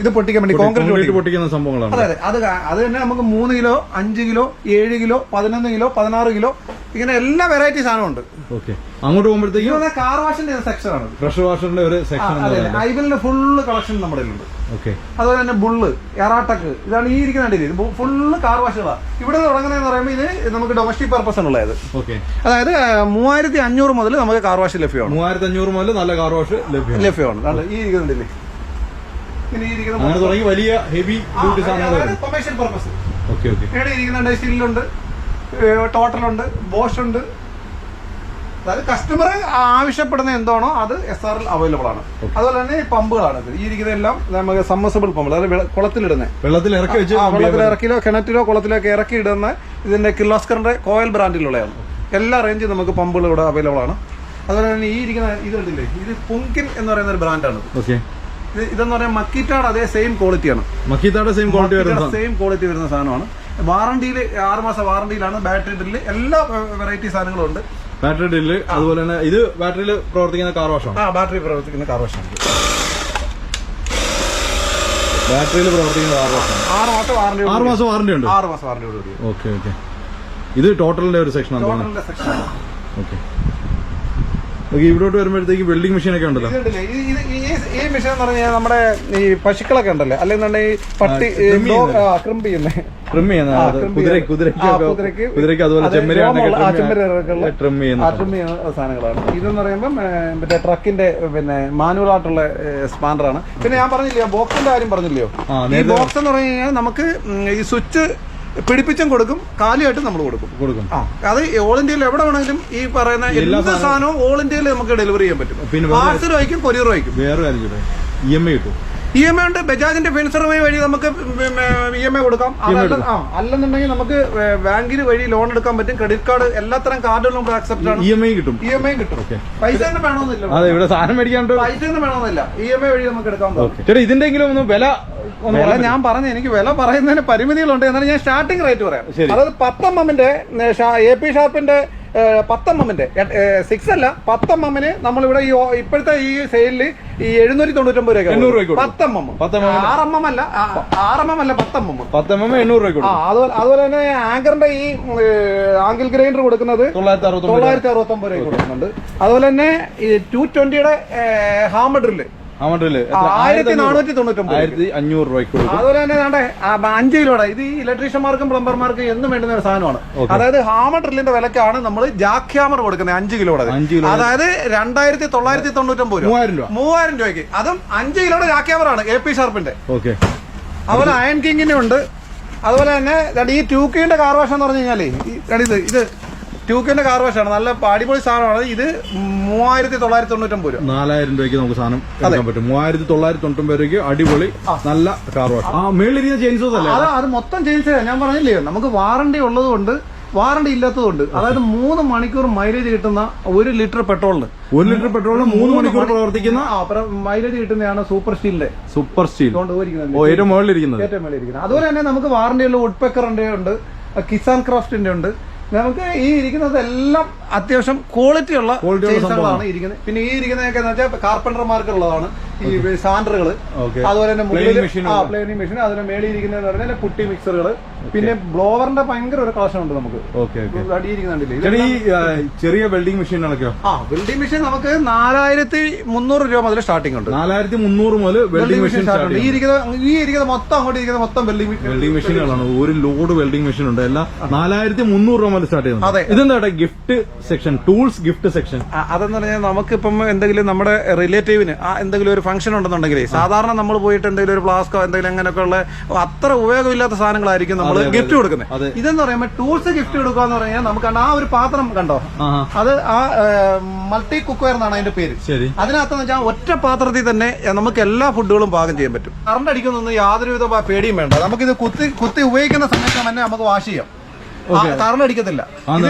ഇത് പൊട്ടിക്കാൻ വേണ്ടി കോൺക്രീറ്റ് പൊട്ടിക്കുന്ന സംഭവങ്ങളാണ്. അതെ അതെ. അത് അത് തന്നെ നമുക്ക് മൂന്ന് കിലോ അഞ്ച് കിലോ ഏഴ് കിലോ പതിനൊന്ന് കിലോ പതിനാറ് കിലോ ഇങ്ങനെ എല്ലാ വെറൈറ്റി സാധനമുണ്ട് ഓക്കെ. അങ്ങോട്ട് പോകുമ്പോഴത്തേക്കും കാർ വാഷിന്റെ സെക്ഷൻ ആണ്. ഫ്രഷ് വാഷറിന്റെ ഒരു സെക്ഷൻ ഐബലിന്റെ ഫുള്ള് കളക്ഷൻ നമ്മുടെ ഉണ്ട് ഓക്കെ അതുപോലെ തന്നെ ബുള്ള് എറാട്ടക്ക് ഇതാണ് ഈ ഇരിക്കുന്ന ഇത് ഫുള്ള് കാർ വാഷുകളാണ് ഇവിടെ തുടങ്ങുന്നതെന്ന് പറയുമ്പോൾ ഇത് നമുക്ക് ഡൊമസ്റ്റിക് പർപ്പസിനുള്ളത് ഓക്കെ അതായത് മൂവായിരത്തി അഞ്ഞൂറ് മുതൽ നമുക്ക് കാർ വാഷ് ലഭ്യമാണ്. മൂവായിരത്തി അഞ്ഞൂറ് മുതൽ നല്ല കാർ വാഷ് ലഭ്യമാണ്. ലഭ്യമാണ്. ഈ ഇരിക്കുന്നുണ്ടല്ലേ അങ്ങനെ തുടങ്ങി വലിയ ഹെവി ഡ്യൂട്ടി സാധനങ്ങൾ കൊമേഴ്ഷ്യൽ പർപ്പസ് ഓക്കെ ഓക്കെ ഇവിടെ ഇരിക്കുന്നുണ്ട് സ്റ്റില്ലുണ്ട് ടോട്ടലുണ്ട് ബോഷുണ്ട് അതായത് കസ്റ്റമർ ആവശ്യപ്പെടുന്ന എന്താണോ അത് എസ് ആറിൽ അവൈലബിൾ ആണ്. അതുപോലെ തന്നെ പമ്പുകളാണ് ഈ ഇരിക്കുന്ന എല്ലാം നമുക്ക് സമ്മസബിൾ പമ്പ് അതായത് കുളത്തിലിടുന്ന. വെള്ളത്തിൽ ഇറക്കി വെച്ച് വെള്ളത്തിൽ ഇറക്കിലോ കിണറ്റിലോ കുളത്തിലോ ഒക്കെ ഇറക്കി ഇടുന്ന ഇതിന്റെ കിർലോസ്കറിന്റെ കോയൽ ബ്രാൻഡിലുള്ളതാണ് എല്ലാ റേഞ്ചും നമുക്ക് പമ്പുകൾ ഇവിടെ അവൈലബിൾ ആണ്. അതുപോലെ തന്നെ ഈ ഇരിക്കുന്ന ഇത് കണ്ടില്ലേ? ഇത് പുങ്കിൻ എന്ന് പറയുന്ന ഒരു ബ്രാൻഡാണ് ഓക്കെ ഇത്. ഇതെന്ന് പറയാൻ മക്കിറ്റാട് അതേ സെയിം ക്വാളിറ്റിയാണ് മക്കീത്താടെ സെയിം ക്വാളിറ്റി വരുന്ന സെയിം ക്വാളിറ്റി വരുന്ന സാധനമാണ്. വാറണ്ടിയിൽ ആറ് മാസം വാറണ്ടിയിലാണ് ബാറ്ററി ഡ്രില്ല് എല്ലാ വെറൈറ്റി സാധനങ്ങളും ഉണ്ട്. ബാറ്ററി ഡ്രില്ല് അതുപോലെ തന്നെ ഇത് ബാറ്ററിയിൽ പ്രവർത്തിക്കുന്ന കാർ വാഷാണ് ആ ബാറ്ററി പ്രവർത്തിക്കുന്ന കാർ വാഷാണ് ബാറ്ററിയിൽ പ്രവർത്തിക്കുന്ന കാർ വാഷാണ് ആറ് മാസം വാറണ്ടി ആറ് മാസം വാറണ്ടി ഉണ്ട്. ആറ് മാസം വാറണ്ടിയോട് കൂടി ഓക്കെ ഓക്കെ ഇത് ടോട്ടലിന്റെ ഒരു സെക്ഷൻ ആണ് ടോട്ടലിന്റെ സെക്ഷൻ ഓക്കെ ഇവിടോട്ട് വരുമ്പോഴത്തേക്ക് വെൽഡിംഗ് മെഷീൻ ഒക്കെ ഉണ്ടല്ലോ. ഈ- മെഷീൻ എന്ന് പറഞ്ഞാൽ നമ്മുടെ ഈ പശുക്കളൊക്കെ ഉണ്ടല്ലേ? അല്ലെന്നുണ്ടെങ്കിൽ പട്ടി ക്രിമ്പ് ചെയ്യുന്നത് ട്രിം കുതിര ചെയ്യുന്നത്. കുതിരയ്ക്ക് കുതിരയ്ക്ക് കുതിരയ്ക്ക് അതുപോലെ ചെമ്മരിയാണ് ട്രിം ചെയ്യുന്ന സാധനങ്ങളാണ്. ഇതെന്ന് പറയുമ്പോൾ മറ്റേ ട്രക്കിന്റെ പിന്നെ മാനുവൽ ആയിട്ടുള്ള സ്പാൻഡറാണ്. പിന്നെ ഞാൻ പറഞ്ഞില്ലയോ ബോക്സിന്റെ കാര്യം പറഞ്ഞില്ലയോ? ഈ ബോക്സ് എന്ന് പറഞ്ഞു കഴിഞ്ഞാൽ നമുക്ക് ഈ സ്വിച്ച് പിടിപ്പിച്ചും കൊടുക്കും കാലിയായിട്ട് നമ്മൾ കൊടുക്കും. കൊടുക്കും. അത് ഓൾ ഇന്ത്യയിൽ എവിടെ വേണമെങ്കിലും ഈ പറയുന്ന എല്ലാ സാധനവും ഓൾ ഇന്ത്യയിൽ നമുക്ക് ഡെലിവറി ചെയ്യാൻ പറ്റും. പിന്നെ വായിക്കും കൊറിയർ വായിക്കും. വേറെ ഇ എം ഐ കിട്ടും. ഇ എം ഐ ഉണ്ട്. ബജാജിന്റെ ഫിൻസർവേ വഴി നമുക്ക് ഇ എം ഐ കൊടുക്കാം. ആ അല്ലെന്നുണ്ടെങ്കിൽ നമുക്ക് ബാങ്കിൽ വഴി ലോൺ എടുക്കാൻ പറ്റും. ക്രെഡിറ്റ് കാർഡ് എല്ലാത്തരം കാർഡുകളും നമുക്ക് ആണ്. ഇ എം ഐ കിട്ടും. ഇ എം ഐ കിട്ടും. പൈസ തന്നെ വേണമെന്നില്ല അതെ ഇവിടെ സാധനം മേടിക്കാണ്ട്. പൈസ തന്നെ വേണമെന്നില്ല ഇ എം ഐ വഴി നമുക്ക് എടുക്കാൻ പറ്റും. ഇതിന്റെ ഇതിന്റെങ്കിലും ഒന്ന് വില വില ഞാൻ പറഞ്ഞു എനിക്ക് വില പറയുന്നതിന് പരിമിതികളുണ്ട്. എന്നാലും ഞാൻ സ്റ്റാർട്ടിംഗ് റേറ്റ് പറയാം. അതായത് പത്തെമ്മമിന്റെ എ പി ഷാർപ്പിന്റെ പത്തെമ്മമിന്റെ സിക്സ് അല്ല പത്തമ്മമ്മന് നമ്മളിവിടെ ഈ ഇപ്പോഴത്തെ ഈ സെയിലിൽ ഈ എഴുന്നൂറ്റി തൊണ്ണൂറ്റൊമ്പത് രൂപ എണ്ണൂറ് രൂപയ്ക്ക് കൊടുക്കും. പത്തമ്മമ്മ. പത്തെമ്മം. എണ്ണൂറ് രൂപ അതുപോലെ അതുപോലെ തന്നെ ആങ്കറിന്റെ ഈ ആംഗിൾ ഗ്രൈൻഡർ കൊടുക്കുന്നത് തൊള്ളായിരത്തി അറുപത്തി ഒമ്പത് രൂപ കൊടുക്കുന്നുണ്ട്. അതുപോലെ തന്നെ ഈ ടു ട്വന്റിയുടെ ഹാമ ഡ്രില്ല്. അമട്ടിൽ ആയിരത്തി നാനൂറ്റി തൊണ്ണൂറ്റൊമ്പത് ആയിരത്തി അഞ്ഞൂറ് രൂപയ്ക്ക് കൊടുക്കും. അതുപോലെ തന്നെ വേണ്ടേ അഞ്ച് കിലോടെ. ഇത് ഈ ഇലക്ട്രീഷ്യന്മാർക്കും പ്ലംബർമാർക്കും എന്നും വേണ്ടുന്ന ഒരു സാധനമാണ്. അതായത് ഹാമർ ഡ്രില്ലിന്റെ വിലക്കാണ് നമ്മൾ ജാക്ക് ഹാമർ കൊടുക്കുന്നത് അഞ്ച് കിലോടെ. കിലോ അതായത് രണ്ടായിരത്തി തൊള്ളായിരത്തി തൊണ്ണൂറ്റൊമ്പത് രൂപ. മൂവായിരം രൂപ. മൂവായിരം രൂപയ്ക്ക്. അതും അഞ്ച് കിലോയുടെ ജാക്ക് ആണ് എ പി ഷാർപ്പിന്റെ. ഓക്കെ. അതുപോലെ അയൺ കിങ്ങിന്റെ ഉണ്ട്. അതുപോലെ തന്നെ ഈ ട്യൂക്കിന്റെ കാർ വാഷ് എന്ന് പറഞ്ഞു കഴിഞ്ഞാൽ ഇത് ഇത് ട്യൂക്കിന്റെ കാർ വാഷാണ് നല്ല അടിപൊളി സാധനമാണ്. ഇത് മൂവായിരത്തി തൊള്ളായിരത്തി തൊണ്ണൂറ്റൊമ്പത് രൂപ. നാലായിരം രൂപയ്ക്ക് നമുക്ക് സാധനം എടുക്കാൻ പറ്റും. മൂവായിരത്തി തൊള്ളായിരത്തി തൊണ്ണൂറ്റൊമ്പത് രൂപയ്ക്ക് അടിപൊളി നല്ല കാർ വാഷ് ആ മേളിരിക്കുന്ന ചെയിൻസോസ് അല്ലേ? അത് അത് മൊത്തം ചേഞ്ച് ഞാൻ പറഞ്ഞില്ലേ നമുക്ക് വാറണ്ടി ഉള്ളതുകൊണ്ട് വാറണ്ടി ഇല്ലാത്തതുകൊണ്ട് അതായത് മൂന്ന് മണിക്കൂർ മൈലേജ് കിട്ടുന്ന ഒരു ലിറ്റർ പെട്രോളിന് ഒരു ലിറ്റർ പെട്രോളിന് മൂന്ന് മണിക്കൂർ പ്രവർത്തിക്കുന്ന മൈലേജ് കിട്ടുന്നതാണ് സൂപ്പർ സ്റ്റീലിന്റെ സൂപ്പർ സ്റ്റീൽ ഏറ്റവും മുകളിലിരിക്കുന്നത്. ഏറ്റവും ഇരിക്കുന്നത് അതുപോലെ തന്നെ നമുക്ക് വാറണ്ടിയുള്ള ഉഡ്പെക്കറിന്റെ ഉണ്ട് കിസാൻ ക്രാഫ്റ്റിന്റെ ഉണ്ട്. നമുക്ക് ഈ ഇരിക്കുന്നതെല്ലാം അത്യാവശ്യം ക്വാളിറ്റി ഉള്ള Quality ഇരിക്കുന്നത്. പിന്നെ ഈ ഇരിക്കുന്നതൊക്കെ എന്ന് വെച്ചാൽ കാർപ്പന്റർമാർക്കുള്ളതാണ് ഈ സാൻഡറുകൾ അതുപോലെ തന്നെ മുകളിൽ പ്ലേനിങ് മെഷീൻ അതുപോലെ മേളിൽ ഇരിക്കുന്നതെന്ന് പറഞ്ഞാൽ പുട്ടി മിക്സറുകൾ പിന്നെ ബ്ലോവറിന്റെ ഭയങ്കര ഒരു കളക്ഷൻ ഉണ്ട് നമുക്ക്. അടിയിരിക്കുന്നുണ്ടല്ലേ? ഈ ചെറിയ വെൽഡിംഗ് മെഷീനുകളൊക്കെയോ? ആ വെൽഡിംഗ് മെഷീൻ നമുക്ക് നാലായിരത്തി മുന്നൂറ് രൂപ മുതൽ സ്റ്റാർട്ടിംഗ് ഉണ്ട്. നാലായിരത്തി മുന്നൂറ് മുതൽ വെൽഡിംഗ് മെഷീൻ സ്റ്റാർട്ട് ഈ ഇരിക്കുന്ന ഈ ഇരിക്കുന്ന മൊത്തം അങ്ങോട്ട് ഇരിക്കുന്ന മൊത്തം വെൽഡിംഗ് വെൽഡിംഗ് മെഷീനുകളാണ്. ഒരു ലോഡ് വെൽഡിംഗ് മെഷീൻ ഉണ്ട് എല്ലാം നാലായിരത്തി മുന്നൂറ് രൂപ മുതൽ സ്റ്റാർട്ട് ചെയ്യുന്നത് അതെ. ഇതെന്താ gift section tools gift section അതെന്ന് പറഞ്ഞാൽ നമുക്കിപ്പം എന്തെങ്കിലും നമ്മുടെ റിലേറ്റീവിന് ആ എന്തെങ്കിലും ഒരു ഫംഗ്ഷൻ ഉണ്ടെന്നുണ്ടെങ്കിൽ സാധാരണ നമ്മൾ പോയിട്ട് എന്തെങ്കിലും ഒരു ഫ്ലാസ്കോ എന്തെങ്കിലും അങ്ങനെയൊക്കെ ഉള്ള അത്ര ഉപയോഗമില്ലാത്ത സാധനങ്ങളായിരിക്കും നമ്മൾ ഗിഫ്റ്റ് കൊടുക്കുന്നത്. ഇതെന്ന് പറയുമ്പോൾ ടൂൾസ് ഗിഫ്റ്റ് കൊടുക്കുക എന്ന് പറഞ്ഞാൽ നമുക്ക് ആ ഒരു പാത്രം കണ്ടോ? അത് ആ മൾട്ടി കുക്കർ എന്നാണ് അതിന്റെ പേര്. ശരി. അതിനകത്തെന്ന് വെച്ചാൽ ഒറ്റ പാത്രത്തിൽ തന്നെ നമുക്ക് എല്ലാ ഫുഡുകളും പാകം ചെയ്യാൻ പറ്റും. കറണ്ട് അടിക്കുന്നൊന്നും യാതൊരുവിധ പേടിയും വേണ്ട. നമുക്കിത് കുത്തി കുത്തി ഉപയോഗിക്കുന്ന സമയത്ത് തന്നെ നമുക്ക് വാഷ് ചെയ്യാം. കറണ്ട് അടിക്കത്തില്ല.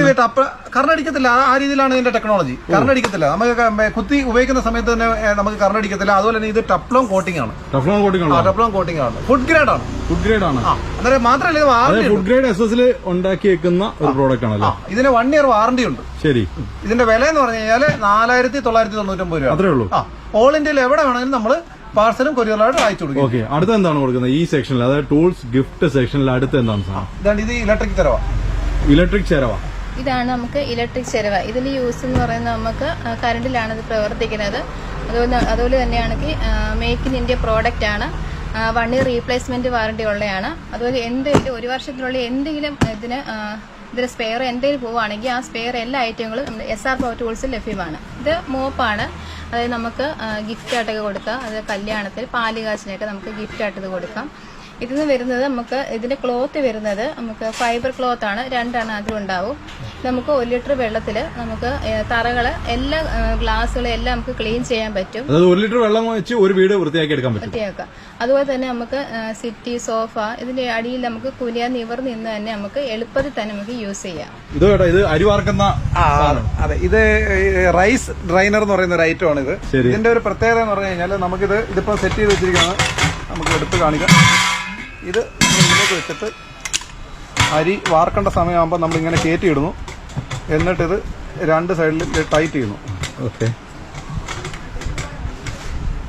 ഇത് ടപ്പ് കറണ്ട് അടിക്കത്തില്ല. ആ- രീതിയിലാണ് ഇതിന്റെ ടെക്നോളജി കറണ്ടടിക്കത്തില്ല നമുക്ക് കുത്തി ഉപയോഗിക്കുന്ന സമയത്ത് തന്നെ നമുക്ക് കറണ്ടടിക്കത്തില്ല അതുപോലെ തന്നെ ഇത് ടപ്ലോൺ കോട്ടിംഗ് ആണ്. ടപ്ലോം കോട്ടിംഗ് ആണ് ടപ്ലോം ടപ്ലോൺ കോട്ടിംഗ് ആണ്. ഫുഡ് ഗ്രേഡ് ആണ്. ഫുഡ് ഗ്രേഡ് ആണ്. അന്നേരം മാത്രമല്ല ഇത് ഫുഡ് ഗ്രേഡ് എസ് എസ് ഉണ്ടാക്കി വെക്കുന്ന ഒരു പ്രോഡക്റ്റ് ആണല്ലോ. ഇതിന് വൺ ഇയർ വാറണ്ടി ഉണ്ട്. ശരി. ഇതിന്റെ വില എന്ന് പറഞ്ഞു കഴിഞ്ഞാൽ നാലായിരത്തി തൊള്ളായിരത്തി തൊണ്ണൂറ്റൊമ്പത് രൂപ അത്രേ ഉള്ളൂ ഓൾ ഇന്ത്യയിൽ എവിടെ വേണമെങ്കിലും നമ്മൾ പാർസലും കൊറിയറായിട്ട് അയച്ചു കൊടുക്കും. ഓക്കെ അടുത്ത എന്താണ് കൊടുക്കുന്നത്? ഈ സെക്ഷനിൽ അതായത് ടൂൾസ് ഗിഫ്റ്റ് സെക്ഷനിൽ അടുത്ത് എന്താണ് ഇതാണ് ഇത് ഇലക്ട്രിക് തരവാ. ഇലക്ട്രിക് ചെരവ? ഇതാണ് നമുക്ക് ഇലക്ട്രിക് ചെരവ. ഇതിന്റെ യൂസ് എന്ന് പറയുന്നത് നമുക്ക് കറണ്ടിലാണ് ഇത് പ്രവർത്തിക്കുന്നത്. അതുപോലെ അതുപോലെ തന്നെയാണെങ്കിൽ മേക്ക് ഇൻ ഇന്ത്യ പ്രോഡക്റ്റ് ആണ്. വൺ ഇയർ റീപ്ലേസ്മെന്റ് വാറണ്ടി ഉള്ളതാണ് അതുപോലെ എന്തെങ്കിലും ഒരു വർഷത്തിനുള്ളിൽ എന്തെങ്കിലും ഇതിന് ഇതിന് സ്പെയർ എന്തെങ്കിലും പോവുകയാണെങ്കിൽ ആ സ്പെയർ എല്ലാ ഐറ്റങ്ങളും എസ് ആർ പവർ ടൂൾസിൽ ലഭ്യമാണ്. ഇത് മോപ്പാണ് അതായത് നമുക്ക് ഗിഫ്റ്റ് ആയിട്ടൊക്കെ കൊടുക്കാം. അത് കല്യാണത്തിൽ പാലുകാശിനൊക്കെ നമുക്ക് ഗിഫ്റ്റ് ആയിട്ട് ഇത് കൊടുക്കാം. ഇതിന് വരുന്നത് നമുക്ക് ഇതിന്റെ ക്ലോത്ത് വരുന്നത് നമുക്ക് ഫൈബർ ക്ലോത്ത് ആണ്. രണ്ടെണ്ണം അതിലുണ്ടാവും. നമുക്ക് ഒരു ലിറ്റർ വെള്ളത്തിൽ നമുക്ക് തറകൾ എല്ലാ ഗ്ലാസ്സുകളും എല്ലാം നമുക്ക് ക്ലീൻ ചെയ്യാൻ പറ്റും. ഒരു ലിറ്റർ വെള്ളം വെച്ച് ഒരു വീട് വൃത്തിയാക്കി എടുക്കാൻ പറ്റും. വൃത്തിയാക്കാം അതുപോലെ തന്നെ നമുക്ക് സിറ്റി സോഫ ഇതിന്റെ അടിയിൽ നമുക്ക് കുലിയ നിവർന്ന് നിന്ന് തന്നെ നമുക്ക് എളുപ്പത്തിൽ തന്നെ നമുക്ക് യൂസ് ചെയ്യാം. ഇത് കേട്ടോ ഇത് അരി വാർക്കുന്ന അതെ. ഇത് റൈസ് ഡ്രൈനർ എന്ന് പറയുന്ന ഒരു ഐറ്റം ആണ് ഇത്. ഇതിന്റെ ഒരു പ്രത്യേകത എന്ന് പറഞ്ഞു കഴിഞ്ഞാൽ നമുക്കിത് ഇതിപ്പോ സെറ്റ് ചെയ്ത് വെച്ചിരിക്കുന്നത് നമുക്ക് എടുത്ത് കാണിക്കാം. ഇത് ഇതിലേക്ക് വെച്ചിട്ട് അരി വാർക്കേണ്ട സമയമാകുമ്പോൾ നമ്മൾ ഇങ്ങനെ കയറ്റി ഇടുന്നു എന്നിട്ടിത് രണ്ട് സൈഡിൽ ടൈറ്റ് ചെയ്യുന്നു. ഓക്കെ.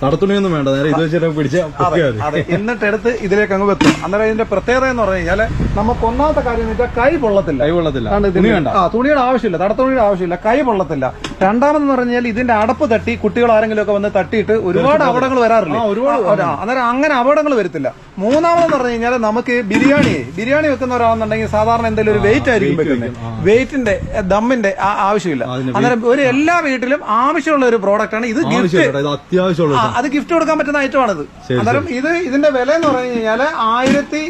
നടത്തുണിയൊന്നും വേണ്ട നേരെ ഇത് വെച്ചിട്ട് പിടിച്ച എന്നിട്ടെടുത്ത് മതി എന്നിട്ട് എടുത്ത് ഇതിലേക്ക് അങ്ങ് വെക്കും അന്നേരം ഇതിന്റെ പ്രത്യേകത എന്ന് പറഞ്ഞു കഴിഞ്ഞാൽ നമുക്ക് ഒന്നാമത്തെ കാര്യം എന്ന് വെച്ചാൽ കൈ പൊള്ളത്തില്ല. കൈ പൊള്ളത്തില്ല. ആണ് തുണി വേണ്ട. ആ തുണിയുടെ ആവശ്യമില്ല തടത്തുണിയുടെ ആവശ്യമില്ല കൈ പൊള്ളത്തില്ല. രണ്ടാമെന്ന് പറഞ്ഞാൽ ഇതിന്റെ അടപ്പ് തട്ടി കുട്ടികൾ ആരെങ്കിലും ഒക്കെ വന്ന് തട്ടിയിട്ട് ഒരുപാട് അപകടങ്ങൾ വരാറില്ല? ഒരുപാട് അന്നേരം അങ്ങനെ അപകടങ്ങൾ വരത്തില്ല. മൂന്നാമതെന്ന് പറഞ്ഞു കഴിഞ്ഞാൽ നമുക്ക് ബിരിയാണി ബിരിയാണി വെക്കുന്ന ഒരാളെന്നുണ്ടെങ്കിൽ സാധാരണ എന്തെങ്കിലും ഒരു വെയിറ്റ് ആയിരിക്കും വെക്കുന്നത്. വെയിറ്റിന്റെ ദമ്മിന്റെ ആവശ്യമില്ല. അന്നേരം ഒരു എല്ലാ വീട്ടിലും ആവശ്യമുള്ള ഒരു പ്രോഡക്റ്റ് ആണ്. ഇത് ഗിഫ്റ്റ് അത്യാവശ്യമുള്ള അത് ഗിഫ്റ്റ് കൊടുക്കാൻ പറ്റുന്ന ഐറ്റം ആണിത്. അന്നേരം ഇത് ഇതിന്റെ വില എന്ന് പറഞ്ഞു കഴിഞ്ഞാൽ ആയിരത്തി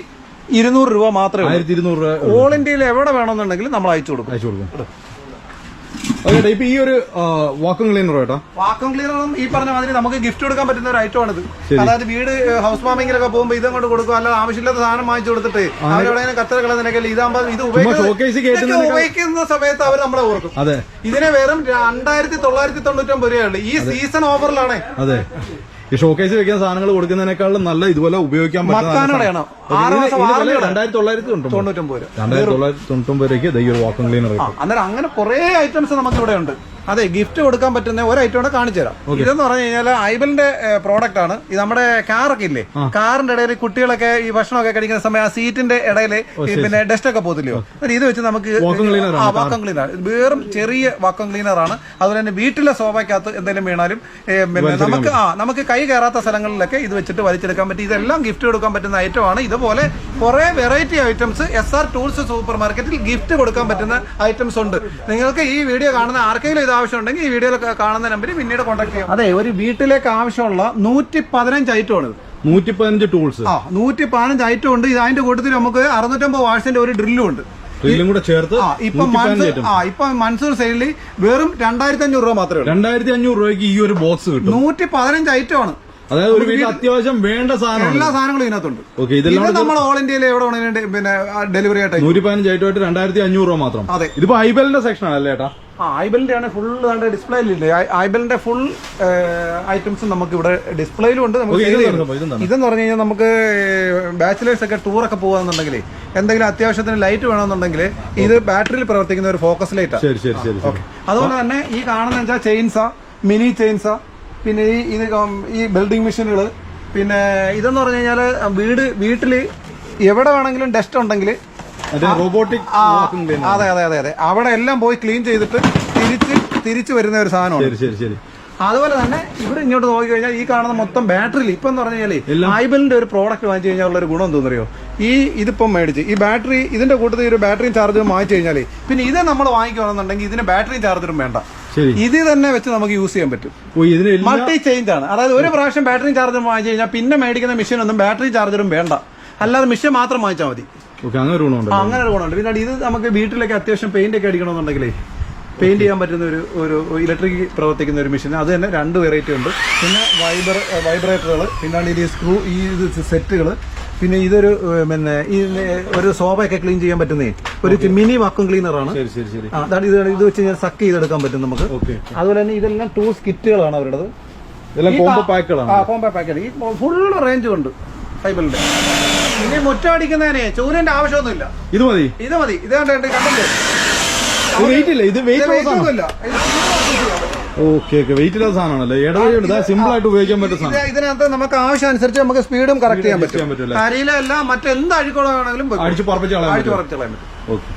ഇരുന്നൂറ് രൂപ മാത്രമേ ഓൾ ഇന്ത്യയിൽ എവിടെ വേണമെന്നുണ്ടെങ്കിലും നമ്മൾ അയച്ചു കൊടുക്കും. അയച്ചു കൊടുക്കും. ഓക്കെ ഇപ്പൊ ഈ ഒരു വാക്വം ക്ലീനർ കേട്ടോ. വാക്വം ക്ലീനറും ഈ പറഞ്ഞ മാതിരി നമുക്ക് ഗിഫ്റ്റ് കൊടുക്കാൻ പറ്റുന്ന ഒരു ഐറ്റമാണിത് അതായത് വീട് ഹൗസ് വാമിങ്ങിലൊക്കെ പോകുമ്പോൾ ഇതങ്ങോട്ട് കൊടുക്കും. അല്ലാതെ ആവശ്യമില്ലാത്ത സാധനം വാങ്ങിച്ചു കൊടുത്തിട്ട് അവരെവിടെ കത്തറ കളഞ്ഞിനൊക്കെ ഇതാകുമ്പോൾ ഇത് ഉപയോഗിക്കുന്ന- സമയത്ത് അവർ നമ്മളെ ഓർക്കും. അതെ. ഇതിന് വെറും രണ്ടായിരത്തി തൊള്ളായിരത്തി തൊണ്ണൂറ്റൊമ്പത് രൂപയുള്ളൂ ഈ സീസൺ ഓഫറിലാണ് അതെ. ഈ ഷോക്കേസ് വെക്കാൻ സാധനങ്ങൾ കൊടുക്കുന്നതിനേക്കാളും നല്ല ഇതുപോലെ ഉപയോഗിക്കാൻ പറ്റുന്ന രണ്ടായിരത്തി തൊള്ളായിരത്തി തൊണ്ണൂറ് തൊണ്ണൂറ്റൊമ്പത് തൊള്ളായിരത്തി രൂപയ്ക്ക് ക്ലീനർ ആ, അന്നേരം അങ്ങനെ കുറെ ഐറ്റംസ് നമുക്ക് ഇവിടെ ഉണ്ട് അതെ ഗിഫ്റ്റ് കൊടുക്കാൻ പറ്റുന്ന ഒരു ഐറ്റം കൂടെ കാണിച്ചു തരാം. ഇതെന്ന് പറഞ്ഞു കഴിഞ്ഞാൽ ഐബലിന്റെ പ്രോഡക്റ്റ് ആണ്. ഇത് നമ്മുടെ കാറൊക്കെ ഇല്ലേ കാറിന്റെ ഇടയിൽ കുട്ടികളൊക്കെ ഈ ഭക്ഷണമൊക്കെ കഴിക്കുന്ന സമയം ആ സീറ്റിന്റെ ഇടയിൽ പിന്നെ ഡസ്റ്റ് ഒക്കെ പോകത്തില്ലയോ? ഇത് വെച്ച് നമുക്ക് വാക്കം ക്ലീനർ വെറും ചെറിയ വാക്കം ക്ലീനർ ആണ്. അതുപോലെ തന്നെ വീട്ടിലെ സോഫയ്ക്കകത്ത് എന്തെങ്കിലും വീണാലും പിന്നെ നമുക്ക് ആ നമുക്ക് കൈ കയറാത്ത സ്ഥലങ്ങളിലൊക്കെ ഇത് വെച്ചിട്ട് വലിച്ചെടുക്കാൻ പറ്റും. ഇതെല്ലാം ഗിഫ്റ്റ് കൊടുക്കാൻ പറ്റുന്ന ഐറ്റം ആണ്. ഇതുപോലെ കുറെ variety items S R tools super മാർക്കറ്റിൽ ഗിഫ്റ്റ് കൊടുക്കാൻ പറ്റുന്ന ഐറ്റംസ് ഉണ്ട്. നിങ്ങൾക്ക് ഈ വീഡിയോ കാണുന്ന ആർക്കെങ്കിലും ഇത് ആവശ്യമുണ്ടെങ്കിൽ ഈ വീഡിയോയിൽ കാണുന്ന നമ്പറിൽ പിന്നീട് കോൺടാക്ട് ചെയ്യാം. അതെ ഒരു വീട്ടിലേക്ക് ആവശ്യമുള്ള നൂറ്റി പതിനഞ്ച് ഐറ്റം ആണ് ഇത്. നൂറ്റി പതിനഞ്ച് ടൂൾസ് ആ നൂറ്റി പതിനഞ്ച് ഐറ്റം ഉണ്ട്. ഇത് അതിന്റെ കൂട്ടത്തിൽ നമുക്ക് അറുന്നൂറ്റമ്പത് വാട്സിന്റെ ഒരു ഡ്രില്ലും ഉണ്ട്. ഡ്രില്ലും കൂടെ ചേർത്ത് ആ ഇപ്പൊ ഐറ്റം ആ ഇപ്പൊ മൻസൂർ സൈഡിൽ വെറും രണ്ടായിരത്തി അഞ്ഞൂറ് രൂപ മാത്രമേ ഉള്ളൂ. രണ്ടായിരത്തി അഞ്ഞൂറ് രൂപയ്ക്ക് ഈ ഒരു ബോക്സ് കിട്ടും. നൂറ്റി പതിനഞ്ച് ഐറ്റം ആണ്. അതായത് ഒരു വീട്ടിൽ അത്യാവശ്യം വേണ്ട സാധനം എല്ലാ സാധനങ്ങളും ഇതിനകത്തുണ്ട്. ഓക്കെ ഇതെല്ലാം നമ്മൾ ഓൾ ഇന്ത്യയിൽ എവിടെ വേണമെങ്കിലും പിന്നെ ഡെലിവറി ആയിട്ട് നൂറ്റി പതിനഞ്ച് ഐറ്റമായിട്ട് രണ്ടായിരത്തി അഞ്ഞൂറ് രൂപ മാത്രം. അതെ. ഇതിപ്പോ ഐബലിന്റെ സെക്ഷൻ ആണല്ലേ ഏട്ടാ? ആ ഐബലിന്റെ ആണ് ഫുൾ ഡിസ്പ്ലേയിലില്ലേ ഐബലിന്റെ ഫുൾ ഐറ്റംസ് നമുക്ക് ഇവിടെ ഡിസ്പ്ലേയിലും ഉണ്ട്. നമുക്ക്? ഇതെന്ന് പറഞ്ഞു കഴിഞ്ഞാൽ നമുക്ക് ബാച്ചിലേഴ്സ് ഒക്കെ ടൂറൊക്കെ പോകാന്നുണ്ടെങ്കിൽ എന്തെങ്കിലും അത്യാവശ്യത്തിന് ലൈറ്റ് വേണമെന്നുണ്ടെങ്കിൽ ഇത് ബാറ്ററിയിൽ പ്രവർത്തിക്കുന്ന ഒരു ഫോക്കസ് ലൈറ്റാണ് അതുപോലെ തന്നെ ഈ കാണുന്ന വെച്ചാൽ ചെയിൻസാ മിനി ചെയിൻസ പിന്നെ ഈ ഇത് ഈ ബിൽഡിംഗ് മെഷീനുകൾ പിന്നെ ഇതെന്ന് പറഞ്ഞു കഴിഞ്ഞാൽ വീട് വീട്ടിൽ എവിടെ വേണമെങ്കിലും ഡസ്റ്റ് ഉണ്ടെങ്കിൽ റോബോട്ടിക് അതെ അതെ അതെ അതെ. അവിടെ എല്ലാം പോയി ക്ലീൻ ചെയ്തിട്ട് തിരിച്ച് തിരിച്ചു വരുന്ന ഒരു സാധനമാണ്. ശരി ശരി അതുപോലെ തന്നെ ഇവിടെ ഇങ്ങോട്ട് നോക്കി കഴിഞ്ഞാൽ ഈ കാണുന്ന മൊത്തം ബാറ്ററി ഇപ്പം എന്ന് പറഞ്ഞു കഴിഞ്ഞാൽ ഐബലിന്റെ ഒരു പ്രോഡക്റ്റ് വാങ്ങിച്ചു കഴിഞ്ഞാൽ ഉള്ള ഒരു ഗുണം എന്തോന്നറിയോ? ഈ ഇതിപ്പം മേടിച്ച് ഈ ബാറ്ററി ഇതിന്റെ കൂട്ടത്തിൽ ഒരു ബാറ്ററിയും ചാർജറും വാങ്ങിച്ചു കഴിഞ്ഞാൽ പിന്നെ ഇത് നമ്മൾ വാങ്ങിക്കുകയാണെന്നുണ്ടെങ്കിൽ ഇതിന് ബാറ്ററിയും ചാർജറും വേണ്ട. ഇത് തന്നെ വെച്ച് നമുക്ക് യൂസ് ചെയ്യാൻ പറ്റും. മൾട്ടി ചേഞ്ച് ആണ് അതായത് ഒരു പ്രാവശ്യം ബാറ്ററി ചാർജർ വാങ്ങിച്ചു കഴിഞ്ഞാൽ പിന്നെ മേടിക്കുന്ന മെഷീൻ ഒന്നും ബാറ്ററി ചാർജറും വേണ്ട. അല്ലാതെ മെഷീൻ മാത്രം വാങ്ങിച്ചാൽ മതി. അങ്ങനെ ഒരു ഗുണമുണ്ട് അങ്ങനെ ഒരു ഗുണമുണ്ട്. പിന്നെ ഇത് നമുക്ക് വീട്ടിലൊക്കെ അത്യാവശ്യം പെയിന്റ് ഒക്കെ അടിക്കണമെന്നുണ്ടെങ്കിലേ പെയിന്റ് ചെയ്യാൻ പറ്റുന്ന ഒരു ഒരു ഇലക്ട്രിക് പ്രവർത്തിക്കുന്ന ഒരു മെഷീൻ അത് തന്നെ രണ്ട് വെറൈറ്റി ഉണ്ട്. പിന്നെ വൈബർ വൈബ്രേറ്ററുകൾ പിന്നെ ഈ സ്ക്രൂ ഈ സെറ്റുകൾ പിന്നെ ഇതൊരു പിന്നെ ഈ ഒരു സോഫയൊക്കെ ക്ലീൻ ചെയ്യാൻ പറ്റുന്നേ. ഒരു മിനി വാക്വം ക്ലീനർ ആണ് ശരി ശരി. ശരി അതാണ് ഇത് ഇത് വെച്ച് കഴിഞ്ഞാൽ സക്ക് ചെയ്തെടുക്കാൻ പറ്റും നമുക്ക്. അതുപോലെ തന്നെ ഇതെല്ലാം ടൂൾസ് കിറ്റുകളാണ് അവരുടെ ഇതെല്ലാം കോംബോ പാക്കുകളാണ്. ആ കോംബോ പാക്കറ്റ് ഈ ഫുള്ള് റേഞ്ച് ഉണ്ട് ഫൈബറിന്റെ ഇനി മുറ്റം ചൂരന്റെ ആവശ്യമൊന്നുമില്ല. ഇത് മതി. ഇത് മതി. ഇത് കണ്ടിട്ട് കണ്ടില്ലേ? ഇത് വെയിറ്റ് ഇല്ല? ഇത് weight weight okay okay weight ഇല്ലാത്ത സാധനമാണല്ലോ? ഇടവഴിയുണ്ട് സിമ്പിൾ ആയിട്ട് ഉപയോഗിക്കാൻ പറ്റുന്ന സാധനം. ഇതിനകത്ത് നമുക്ക് ആവശ്യം അനുസരിച്ച് നമുക്ക് സ്പീഡും കറക്റ്റ് ചെയ്യാൻ പറ്റും. എല്ലാം മറ്റെന്ത് അഴുക്കുളം വേണമെങ്കിലും വെക്കും. അടിച്ച് പറപ്പിച്ച് കളയാൻ അടിച്ച് പറപ്പിച്ച് കളയാൻ പറ്റും. ഓക്കെ